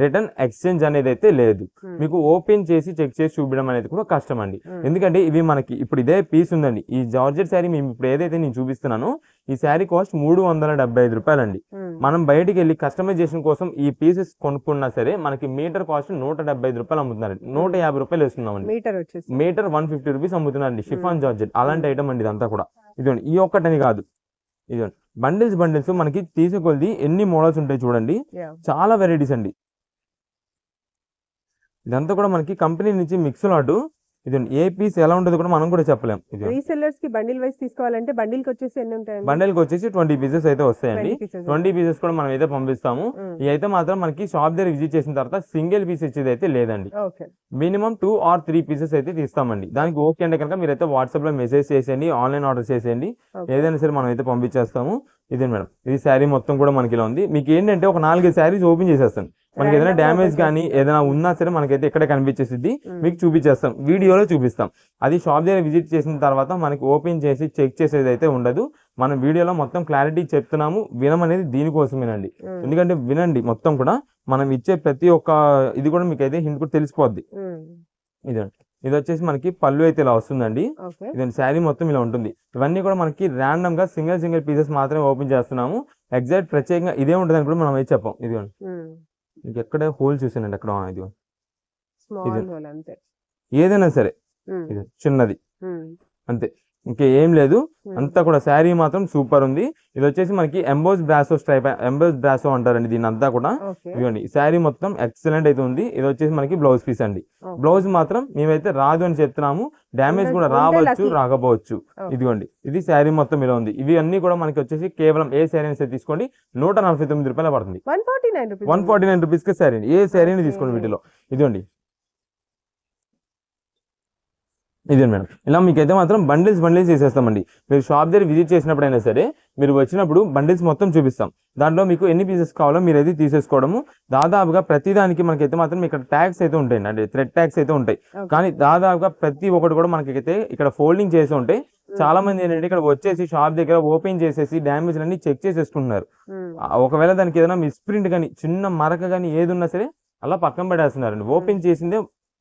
రిటర్న్ ఎక్స్చేంజ్ అనేది అయితే లేదు. మీకు ఓపెన్ చేసి చెక్ చేసి చూపించడం అనేది కూడా కష్టం అండి. ఎందుకంటే ఇవి మనకి ఇప్పుడు ఇదే పీస్ ఉందండి. ఈ జార్జెట్ శారీ మేము ఇప్పుడు ఏదైతే నేను చూపిస్తున్నానో ఈ శారీ కాస్ట్ మూడు వందల డెబ్బై ఐదు రూపాయలండి. మనం బయటికి వెళ్ళి కస్టమైజేషన్ కోసం ఈ పీసెస్ కొనుక్కున్నా సరే మనకి మీటర్ కాస్ట్ నూట డెబ్బై ఐదు రూపాయలు అమ్ముతున్నారండి. నూట యాభై రూపాయలు వేస్తున్నామండి మీటర్ వచ్చేసి. మీటర్ వన్ ఫిఫ్టీ రూపీస్ అమ్ముతున్నారండి. షిఫాన్ జార్జెట్ అలాంటి ఐటమ్ అండి ఇదంతా కూడా. ఇదిగోండి ఈ ఒక్కటని కాదు. ఇదిగోండి బండిల్స్ బండిల్స్ మనకి తీసుకొద్ది ఎన్ని మోడల్స్ ఉంటాయి చూడండి. చాలా వెరైటీస్ అండి. ఇదంతా కూడా మనకి కంపెనీ నుంచి మిక్స్ లాట్ ఇది ఏ పీస్ ఎలా ఉంటుందో కూడా మనం కూడా చెప్పలేం. ఇది రీసెల్లర్స్కి బండిల్ వైస్ తీసుకోవాలంటే బండిల్కి వచ్చేసి ఎన్ని ఉంటాయండి బండిల్కి వచ్చేసి ట్వంటీ పీసెస్ అయితే వస్తాయండి. 20 pieces. ట్వంటీ పీసెస్ కూడా మనం అయితే పంపిస్తాము. ఇవి అయితే మాత్రం మనకి షాప్ దగ్గర విజిట్ చేసిన తర్వాత సింగిల్ పీస్ ఇచ్చేది అయితే లేదండి. Minimum two or three pieces అయితే తీస్తామండి. దానికి ఓకే అంటే కనుక మీరైతే వాట్సాప్లో మెసేజ్ చేసేయండి ఆన్లైన్ ఆర్డర్ చేసేయండి. ఏదైనా సరే మనం అయితే పంపించేస్తాము. ఇదే మేడం. ఇది శారీ మొత్తం కూడా మనకి ఇలా ఉంది. మీకు ఏంటంటే ఒక నాలుగైదు శారీస్ ఓపెన్ చేసేస్తాను. మనకి ఏదైనా డ్యామేజ్ కానీ ఏదైనా ఉన్నా సరే మనకైతే ఇక్కడే కనిపించేసిద్ది. ఉమ్, మీకు చూపించేస్తాం. వీడియోలో చూపిస్తాం. అది షాప్ దగ్గర విజిట్ చేసిన తర్వాత మనకి ఓపెన్ చేసి చెక్ చేసేది అయితే ఉండదు. మనం వీడియోలో మొత్తం క్లారిటీ చెప్తున్నాము. వినమనేది దీనికోసమేనండి. ఉమ్, ఎందుకంటే వినండి మొత్తం కూడా. మనం ఇచ్చే ప్రతి ఒక్క ఇది కూడా మీకు అయితే హింట్ కూడా తెలిసిపోద్ది. ఉమ్, ఇదండి. ఇది వచ్చేసి మనకి పళ్ళు అయితే ఇలా వస్తుందండి. ఇదండి శారీ మొత్తం ఇలా ఉంటుంది. ఇవన్నీ కూడా మనకి ర్యాండమ్గా సింగిల్ సింగిల్ పీసెస్ మాత్రమే ఓపెన్ చేస్తున్నాము. ఎగ్జాక్ట్ ప్రత్యేకంగా ఇదే ఉంటుంది అని కూడా మనం అయితే చెప్పాం. ఇదిగోండి. మీకు ఎక్కడ హోల్ చూసానండి అక్కడ ఇది. స్మాల్ హోల్ అంతే. ఏదైనా సరే. ఇది చిన్నది. అంతే. ఇంకా ఏం లేదు. ఉమ్, అంతా కూడా శారీ మాత్రం సూపర్ ఉంది. ఇది వచ్చేసి మనకి emboss brasso stripe emboss brasso అంటారండి దీని అంతా కూడా ఇదిగోండి శారీ మొత్తం ఎక్సలెంట్ అయితే ఉంది. ఇది వచ్చేసి మనకి బ్లౌజ్ పీస్ అండి. బ్లౌజ్ మాత్రం మేమైతే రాదు అని చెప్తున్నాము. డ్యామేజ్ కూడా రావచ్చు. రాకపోవచ్చు. ఇదిగోండి ఇది శారీ మొత్తం ఇలా ఉంది. ఇవి అన్ని కూడా మనకి వచ్చేసి కేవలం ఏ శారీ అయితే తీసుకోండి. నూట నలభై తొమ్మిది రూపాయలు పడుతుంది. One forty nine rupees. కి శారీ ఏ శారీని తీసుకోండి. వీటిలో. ఇదిగోండి ఇదే మేడం. ఇలా మీకైతే మాత్రం బండిల్స్ బండిల్స్ చేసేస్తామండి మీరు షాప్ దగ్గర విజిట్ చేసినప్పుడైనా సరే మీరు వచ్చినప్పుడు బండిల్స్ మొత్తం చూపిస్తాం. దాంట్లో మీకు ఎన్ని పీసెస్ కావాలో మీరు అయితే తీసేసుకోవడము. దాదాపుగా ప్రతి దానికి మనకైతే మాత్రం ఇక్కడ ట్యాగ్స్ అయితే ఉంటాయండి. అంటే థ్రెడ్ ట్యాగ్స్ అయితే ఉంటాయి. కానీ దాదాపుగా ప్రతి ఒక్కటి కూడా మనకైతే ఇక్కడ ఫోల్డింగ్ చేసి ఉంటాయి. చాలా మంది ఏంటంటే ఇక్కడ వచ్చేసి షాప్ దగ్గర ఓపెన్ చేసేసి డ్యామేజ్ అన్ని చెక్ చేసేసుకుంటున్నారు. ఒకవేళ దానికి ఏదైనా మిస్ప్రింట్ కానీ చిన్న మరక కానీ ఏది ఉన్నా సరే అలా పక్కన పడేస్తున్నారండి. ఓపెన్ చేసిందే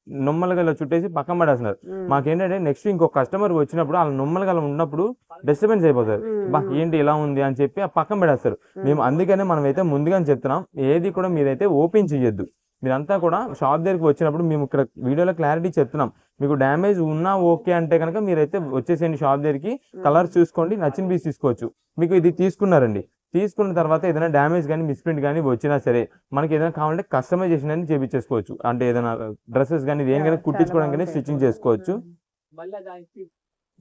నొమ్మలుగా ఇలా చుట్టేసి పక్కన పడేస్తున్నారు. మాకేంటంటే నెక్స్ట్ ఇంకో కస్టమర్ వచ్చినప్పుడు వాళ్ళ నొమ్మలుగా అలా ఉన్నప్పుడు డిస్టర్బెన్స్ అయిపోతారు. బా ఏంటి ఇలా ఉంది అని చెప్పి ఆ పక్కన పడేస్తారు. మేము. అందుకనే మనం అయితే ముందుగానే చెప్తున్నాం. ఏది కూడా మీరైతే ఓపెన్ చేయొద్దు మీరంతా కూడా షాప్ దగ్గరికి వచ్చినప్పుడు మేము ఇక్కడ వీడియోలో క్లారిటీ చెప్తున్నాం. మీకు డ్యామేజ్ ఉన్నా ఓకే అంటే కనుక మీరైతే వచ్చేసేయండి షాప్ దగ్గరికి. కలర్ చూసుకోండి నచ్చిన పీస్ తీసుకోవచ్చు. మీకు ఇది తీసుకున్నారండి. తీసుకున్న తర్వాత ఏదైనా డ్యామేజ్ కానీ మిస్ప్రింట్ కానీ వచ్చినా సరే మనకి ఏదైనా కావాలంటే కస్టమైజేషన్ అని చేపించేసుకోవచ్చు. అంటే ఏదైనా డ్రెస్సెస్ కానీ దేనికైనా కుట్టించుకోవడానికి స్టిచ్చింగ్ చేసుకోవచ్చు.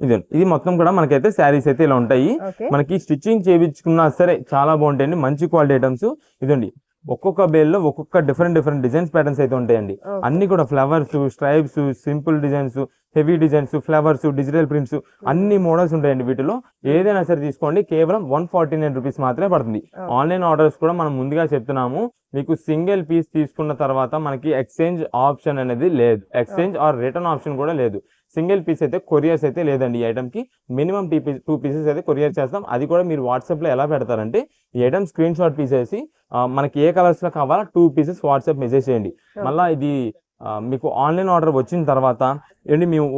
ఇది ఇది మొత్తం కూడా మనకైతే శారీస్ అయితే ఇలా ఉంటాయి. మనకి స్టిచ్చింగ్ చేయించుకున్నా సరే చాలా బాగుంటాయండి. మంచి క్వాలిటీ ఐటమ్స్. ఇదండి ఒక్కొక్క బేల్లో ఒక్కొక్క డిఫరెంట్ డిఫరెంట్ డిజైన్స్ ప్యాటర్న్స్ అయితే ఉంటాయండి. అన్ని కూడా flowers stripes simple designs heavy designs flowers digital prints అన్ని మోడల్స్ ఉంటాయండి వీటిలో. ఏదైనా సరే తీసుకోండి కేవలం వన్ ఫార్టీ నైన్ రూపీస్ మాత్రమే పడుతుంది. ఆన్లైన్ ఆర్డర్స్ కూడా మనం ముందుగా చెప్తున్నాము. మీకు సింగిల్ పీస్ తీసుకున్న తర్వాత మనకి ఎక్స్చేంజ్ ఆప్షన్ అనేది లేదు. ఎక్స్చేంజ్ ఆర్ రిటర్న్ ఆప్షన్ కూడా లేదు. సింగిల్ పీస్ అయితే కొరియర్స్ అయితే లేదండి ఈ ఐటమ్కి. మినిమం టీ పీస్ టూ పీసెస్ అయితే కొరియర్ చేస్తాం. అది కూడా మీరు వాట్సాప్లో ఎలా పెడతారంటే ఈ ఐటమ్ స్క్రీన్ షాట్ తీసేసి మనకి ఏ కలర్స్లో కావాలో టూ పీసెస్ వాట్సాప్ మెసేజ్ చేయండి. మళ్ళీ ఇది మీకు ఆన్లైన్ ఆర్డర్ వచ్చిన తర్వాత ఏంటి మేము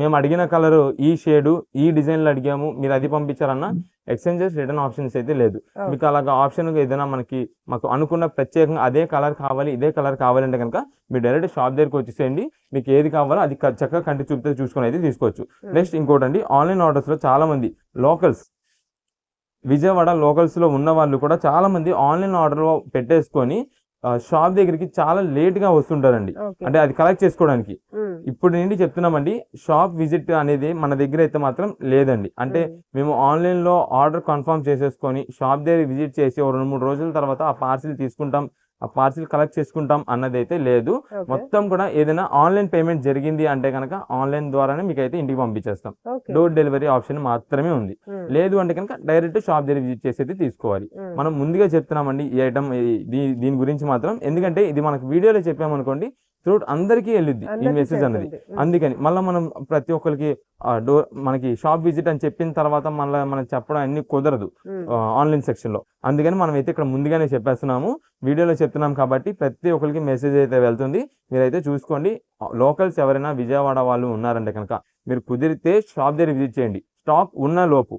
మేము అడిగిన కలర్ ఈ షేడు ఈ డిజైన్లు అడిగాము మీరు అది పంపించారన్న ఎక్స్చేంజెస్ రిటర్న్ ఆప్షన్స్ అయితే లేదు. మీకు అలాగా ఆప్షన్ ఏదైనా మనకి మాకు అనుకున్న ప్రత్యేకంగా అదే కలర్ కావాలి ఇదే కలర్ కావాలంటే కనుక మీరు డైరెక్ట్ షాప్ దగ్గరికి వచ్చేసేయండి. మీకు ఏది కావాలో అది చక్కగా కంటి చూపితే చూసుకొని అయితే తీసుకోవచ్చు. నెక్స్ట్ ఇంకోటి అండి ఆన్లైన్ ఆర్డర్స్లో చాలా మంది లోకల్స్ విజయవాడ లోకల్స్లో ఉన్న వాళ్ళు కూడా చాలా మంది ఆన్లైన్ ఆర్డర్ పెట్టేసుకొని షాప్ దగ్గరికి చాలా లేట్గా వస్తుంటారండి అంటే అది కలెక్ట్ చేసుకోవడానికి. ఇప్పుడు నుండి చెప్తున్నామండి షాప్ విజిట్ అనేది మన దగ్గర అయితే మాత్రం లేదండి. అంటే మేము ఆన్లైన్లో ఆర్డర్ కన్ఫర్మ్ చేసేసుకొని షాప్ దగ్గర విజిట్ చేసి ఒక రెండు మూడు రోజుల తర్వాత ఆ పార్సిల్ తీసుకుంటాం. ఆ పార్సిల్ కలెక్ట్ చేసుకుంటాం అన్నది అయితే లేదు మొత్తం కూడా ఏదైనా ఆన్లైన్ పేమెంట్ జరిగింది అంటే కనుక ఆన్లైన్ ద్వారానే మీకు అయితే ఇంటికి పంపించేస్తాం. డోర్ డెలివరీ ఆప్షన్ మాత్రమే ఉంది. లేదు అంటే కనుక డైరెక్ట్ షాప్ దగ్గర విజిట్ చేసి అయితే తీసుకోవాలి మనం ముందుగా చెప్తున్నామండి ఈ ఐటమ్ దీని గురించి మాత్రం. ఎందుకంటే ఇది మనకు వీడియోలో చెప్పామనుకోండి త్రూ అందరికీ వెళ్ళిద్ది ఈ మెసేజ్ అన్నది అందుకని మళ్ళీ మనం ప్రతి ఒక్కరికి డోర్ మనకి షాప్ విజిట్ అని చెప్పిన తర్వాత మళ్ళీ మనం చెప్పడం అన్ని కుదరదు ఆన్లైన్ సెక్షన్లో. అందుకని మనం అయితే ఇక్కడ ముందుగానే చెప్పేస్తున్నాము. వీడియోలో చెప్తున్నాం కాబట్టి ప్రతి ఒక్కరికి మెసేజ్ అయితే వెళ్తుంది. మీరైతే చూసుకోండి. లోకల్స్ ఎవరైనా విజయవాడ వాళ్ళు ఉన్నారంటే కనుక మీరు కుదిరితే షాప్ దగ్గర విజిట్ చేయండి. స్టాక్ ఉన్న లోపు.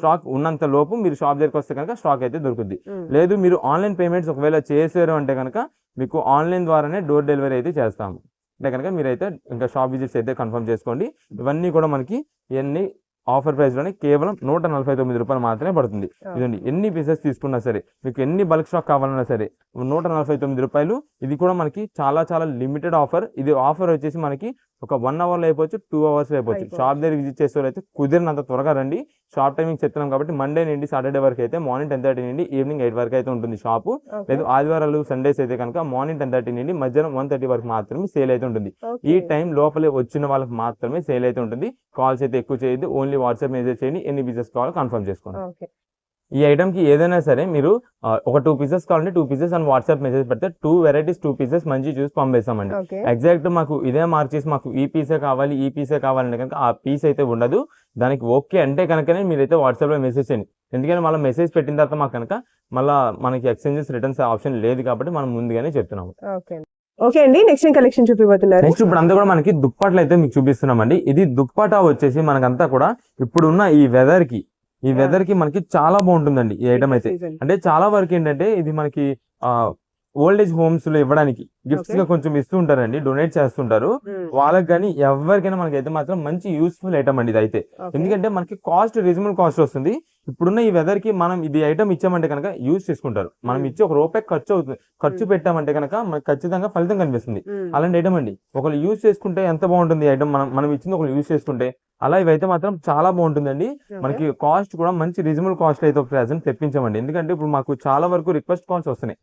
స్టాక్ ఉన్నంత లోపు మీరు షాప్ దగ్గరికి వస్తే కనుక స్టాక్ అయితే దొరుకుద్ది. లేదు మీరు ఆన్లైన్ పేమెంట్స్ ఒకవేళ చేసారు అంటే కనుక మీకు ఆన్లైన్ ద్వారానే డోర్ డెలివరీ అయితే చేస్తాము. అంటే కనుక మీరైతే ఇంకా షాప్ విజిట్స్ అయితే కన్ఫర్మ్ చేసుకోండి. ఇవన్నీ కూడా మనకి ఇవన్నీ ఆఫర్ ప్రైస్లోనే కేవలం నూట నలభై తొమ్మిది రూపాయలు మాత్రమే పడుతుంది. ఇదండి ఎన్ని పీసెస్ తీసుకున్నా సరే మీకు ఎన్ని బల్క్ స్టాక్ కావాలన్నా సరే నూట నలభై తొమ్మిది రూపాయలు ఇది కూడా మనకి చాలా చాలా లిమిటెడ్ ఆఫర్. ఇది ఆఫర్ వచ్చేసి మనకి ఒక వన్ అవర్లో అయిపోవచ్చు టూ అవర్స్లో అయిపోవచ్చు. షాప్ దగ్గర విజిట్ చేసే అయితే కుదిరినంత త్వరగా రండి. షాప్ టైమింగ్ చెప్తున్నాం కాబట్టి మండే నుండి సాటర్డే వరకు అయితే మార్నింగ్ టెన్ థర్టీ నుండి ఈవినింగ్ ఎయిట్ వరకు అయితే ఉంటుంది షాపు. లేదు ఆదివారాలు సండేస్ అయితే కనుక మార్నింగ్ టెన్ థర్టీ నుండి మధ్యాహ్నం వన్ థర్టీ వరకు మాత్రమే సేల్ అయితే ఉంటుంది. ఈ టైం లోపలే వచ్చిన వాళ్ళకి మాత్రమే సేల్ అయితే ఉంటుంది. కాల్స్ అయితే ఎక్కువ చేయొద్దు. ఓన్లీ వాట్సాప్ మెసేజ్ చేయండి. ఎన్ని పీసెస్ కావాలో కన్ఫర్మ్ చేసుకోండి. ఈ ఐటమ్కి ఏదైనా సరే మీరు ఒక టూ పీసెస్ కావాలంటే టూ పీసెస్ అని వాట్సాప్ మెసేజ్ పెడితే టూ వెరైటీస్ టూ పీసెస్ మంచి చూసి పంపిస్తామండి. ఎగ్జాక్ట్ మాకు ఇదే మార్క్ చేసి మాకు ఈ పీసే కావాలి ఈ పీసే కావాలంటే కనుక ఆ పీస్ అయితే ఉండదు. దానికి ఓకే అంటే కనుకనే మీరైతే వాట్సాప్లో మెసేజ్ చేయండి. ఎందుకంటే మళ్ళీ మెసేజ్ పెట్టిన తర్వాత మాకు కనుక మళ్ళీ మనకి ఎక్స్చేంజెస్ రిటర్న్స్ ఆప్షన్ లేదు కాబట్టి మనం ముందుగానే చెప్తున్నాము. ఓకే ఓకే అండి నెక్స్ట్ కలెక్షన్ చూపిపోతున్నారు నెక్స్ట్ ఇప్పుడు అంతా కూడా మనకి దుప్పట్లు అయితే మీకు చూపిస్తున్నామండి. ఇది దుప్పటా వచ్చేసి మనకంతా కూడా ఇప్పుడున్న ఈ వెదర్కి ఈ. వెదర్కి మనకి చాలా బాగుంటుందండి ఈ ఐటమ్ అయితే. అంటే చాలా వరకు ఏంటంటే ఇది మనకి ఆ ఓల్డ్ ఏజ్ హోమ్స్లో ఇవ్వడానికి గిఫ్ట్స్. గా కొంచెం ఇస్తూ ఉంటారండి డొనేట్ చేస్తుంటారు. వాళ్ళకి కానీ ఎవరికైనా మనకి అయితే మాత్రం మంచి యూస్ఫుల్ ఐటమ్ అండి ఇది అయితే. ఎందుకంటే మనకి కాస్ట్ రీజనబుల్ కాస్ట్ వస్తుంది ఇప్పుడున్న ఈ వెదర్కి మనం ఇది ఐటమ్ ఇచ్చామంటే కనుక యూజ్ చేసుకుంటారు మనం. ఇచ్చి ఒక రూపాయి ఖర్చు అవుతుంది ఖర్చు. పెట్టామంటే కనుక మనకి ఖచ్చితంగా ఫలితం కనిపిస్తుంది. అలాంటి ఐటమ్ అండి ఒకళ్ళు యూజ్ చేసుకుంటే ఎంత బాగుంటుంది ఐటమ్ మనం మనం ఇచ్చింది ఒకళ్ళు యూజ్ చేసుకుంటే అలా ఇవైతే మాత్రం చాలా బాగుంటుందండి. మనకి కాస్ట్ కూడా మంచి రీజనబుల్ కాస్ట్ అయితే ప్రెసెంట్ తెప్పించామండి ఎందుకంటే ఇప్పుడు మాకు చాలా వరకు రిక్వెస్ట్ కాల్స్ వస్తున్నాయి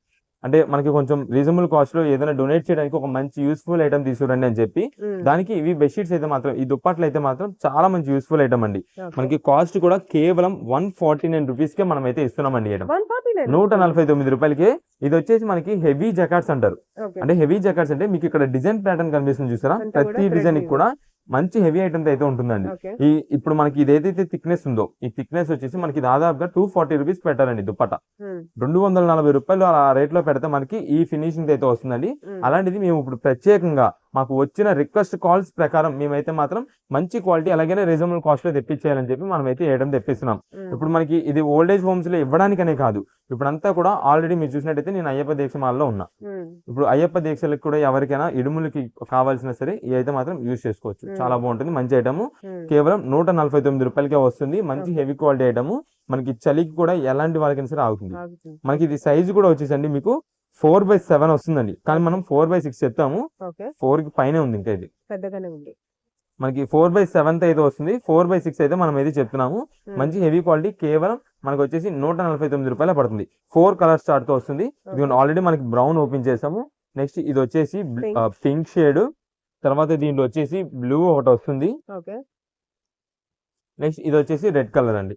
అంటే మనకి కొంచెం రీజనబుల్ కాస్ట్లో ఏదైనా డొనేట్ చేయడానికి ఒక మంచి యూస్ఫుల్ ఐటమ్ తీసుకురండి అని చెప్పి. దానికి ఇవి బెడ్షీట్స్ అయితే మాత్రం ఈ దుప్పట్లు అయితే మాత్రం చాలా మంచి యూస్ఫుల్ ఐటమ్ అండి. మనకి కాస్ట్ కూడా కేవలం వన్ ఫార్టీ నైన్ రూపీస్ కే మనం అయితే ఇస్తున్నామండి ఐటమ్ 149. నూట నలభై తొమ్మిది రూపాయలకి ఇది వచ్చేసి మనకి హెవీ జకాట్స్ అంటారు. అంటే హెవీ జకాట్స్ అంటే మీకు ఇక్కడ డిజైన్ ప్యాటర్న్ కనిపిస్తుంది చూసారా ప్రతి డిజైన్. కూడా మంచి హెవీ ఐటమ్ అయితే ఉంటుందండి. ఈ ఇప్పుడు మనకి ఇది ఏదైతే థిక్నెస్ ఉందో ఈ థిక్నెస్ వచ్చేసి మనకి దాదాపుగా టూ ఫార్టీ రూపీస్ పెట్టాలండి దుప్పట. రెండు వందల నలభై రూపాయలు ఆ రేట్లో పెడితే మనకి ఈ ఫినిషింగ్ అయితే వస్తుందండి. అలాంటిది మేము ఇప్పుడు ప్రత్యేకంగా మాకు వచ్చిన రిక్వెస్ట్ కాల్స్ ప్రకారం మేమైతే మాత్రం మంచి క్వాలిటీ అలాగే రీజనబుల్ కాస్ట్లో తెప్పించేయాలని చెప్పి మనం అయితే వేయడం తెప్పిస్తున్నాం. ఇప్పుడు మనకి ఇది ఓల్డ్ ఏజ్ హోమ్స్లో ఇవ్వడానికనే కాదు ఇప్పుడంతా కూడా ఆల్రెడీ మీరు చూసినట్టయితే నేను అయ్యప్ప దీక్షమాలలో ఉన్నా Hmm. ఇప్పుడు అయ్యప్ప దీక్షలకు కూడా ఎవరికైనా ఇడుములకి కావాల్సిన సరే అయితే మాత్రం యూజ్ చేసుకోవచ్చు. చాలా బాగుంటుంది మంచి ఐటమ్. కేవలం నూట నలభై తొమ్మిది రూపాయలకే వస్తుంది మంచి. హెవీ క్వాలిటీ ఐటమ్ మనకి చలికి కూడా ఎలాంటి వాళ్ళకైనా సరే ఆగుతుంది. మనకి ఇది సైజు కూడా వచ్చేసండి మీకు ఫోర్ బై సెవెన్ వస్తుందండి. కానీ మనం ఫోర్ బై సిక్స్ చెప్తాము. ఫోర్కి పైనే ఉంది ఇంకా ఇది. పెద్దగానే ఉంది. మనకి ఫోర్ బై సెవెంత్ అయితే వస్తుంది. ఫోర్ బై సిక్స్ అయితే మనం అయితే చెప్తున్నాము. మంచి హెవీ క్వాలిటీ కేవలం మనకు వచ్చేసి నూట నలభై తొమ్మిది రూపాయలు పడుతుంది. ఫోర్ కలర్ స్టార్ట్తో వస్తుంది ఇది ఆల్రెడీ మనకి బ్రౌన్ ఓపెన్ చేసాము. నెక్స్ట్ ఇది వచ్చేసి. పింక్. షేడ్. తర్వాత దీంట్లో వచ్చేసి బ్లూ ఒకటి వస్తుంది. నెక్స్ట్ ఇది వచ్చేసి రెడ్ కలర్ అండి.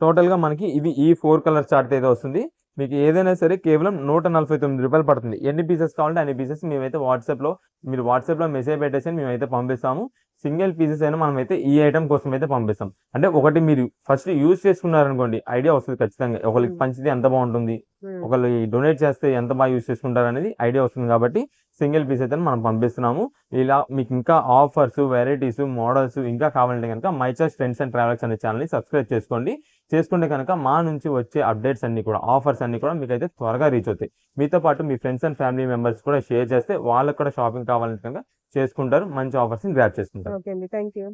టోటల్గా మనకి ఇవి ఈ ఫోర్ కలర్ చార్ట్ అయితే వస్తుంది. మీకు ఏదైనా సరే కేవలం నూట నలభై తొమ్మిది రూపాయలు పడుతుంది. ఎన్ని పీసెస్ కావాలంటే అన్ని పీసెస్ మేమైతే వాట్సాప్లో మీరు వాట్సాప్లో మెసేజ్ పెట్టేసి మేమైతే పంపిస్తాము. సింగిల్ పీసెస్ అయినా మనం అయితే ఈ ఐటమ్ కోసం అయితే పంపిస్తాం. అంటే ఒకటి మీరు ఫస్ట్ యూజ్ చేసుకున్నారనుకోండి ఐడియా వస్తుంది ఖచ్చితంగా. ఒకరికి Hmm. పంచితే ఎంత బాగుంటుంది Hmm. ఒకళ్ళు డొనేట్ చేస్తే ఎంత బాగా యూజ్ చేసుకుంటారు అనేది ఐడియా వస్తుంది కాబట్టి సింగిల్ పీస్ అయితే మనం పంపిస్తున్నాము. ఇలా మీకు ఇంకా ఆఫర్స్ వెరైటీస్ మోడల్స్ ఇంకా కావాలంటే కనుక my choice friends and travels అనే ఛానల్ని సబ్స్క్రైబ్ చేసుకోండి. చేసుకుంటే కనుక మా నుంచి వచ్చే అప్డేట్స్ అన్ని కూడా ఆఫర్స్ అన్ని కూడా మీకు అయితే త్వరగా రీచ్ అవుతాయి. మీతో పాటు మీ ఫ్రెండ్స్ అండ్ ఫ్యామిలీ మెంబర్స్ కూడా షేర్ చేస్తే వాళ్ళకి కూడా షాపింగ్ కావాలంటే కనుక చేసుకుంటారు మంచి ఆఫర్స్ని గ్రాప్ చేసుకుంటారు. Thank you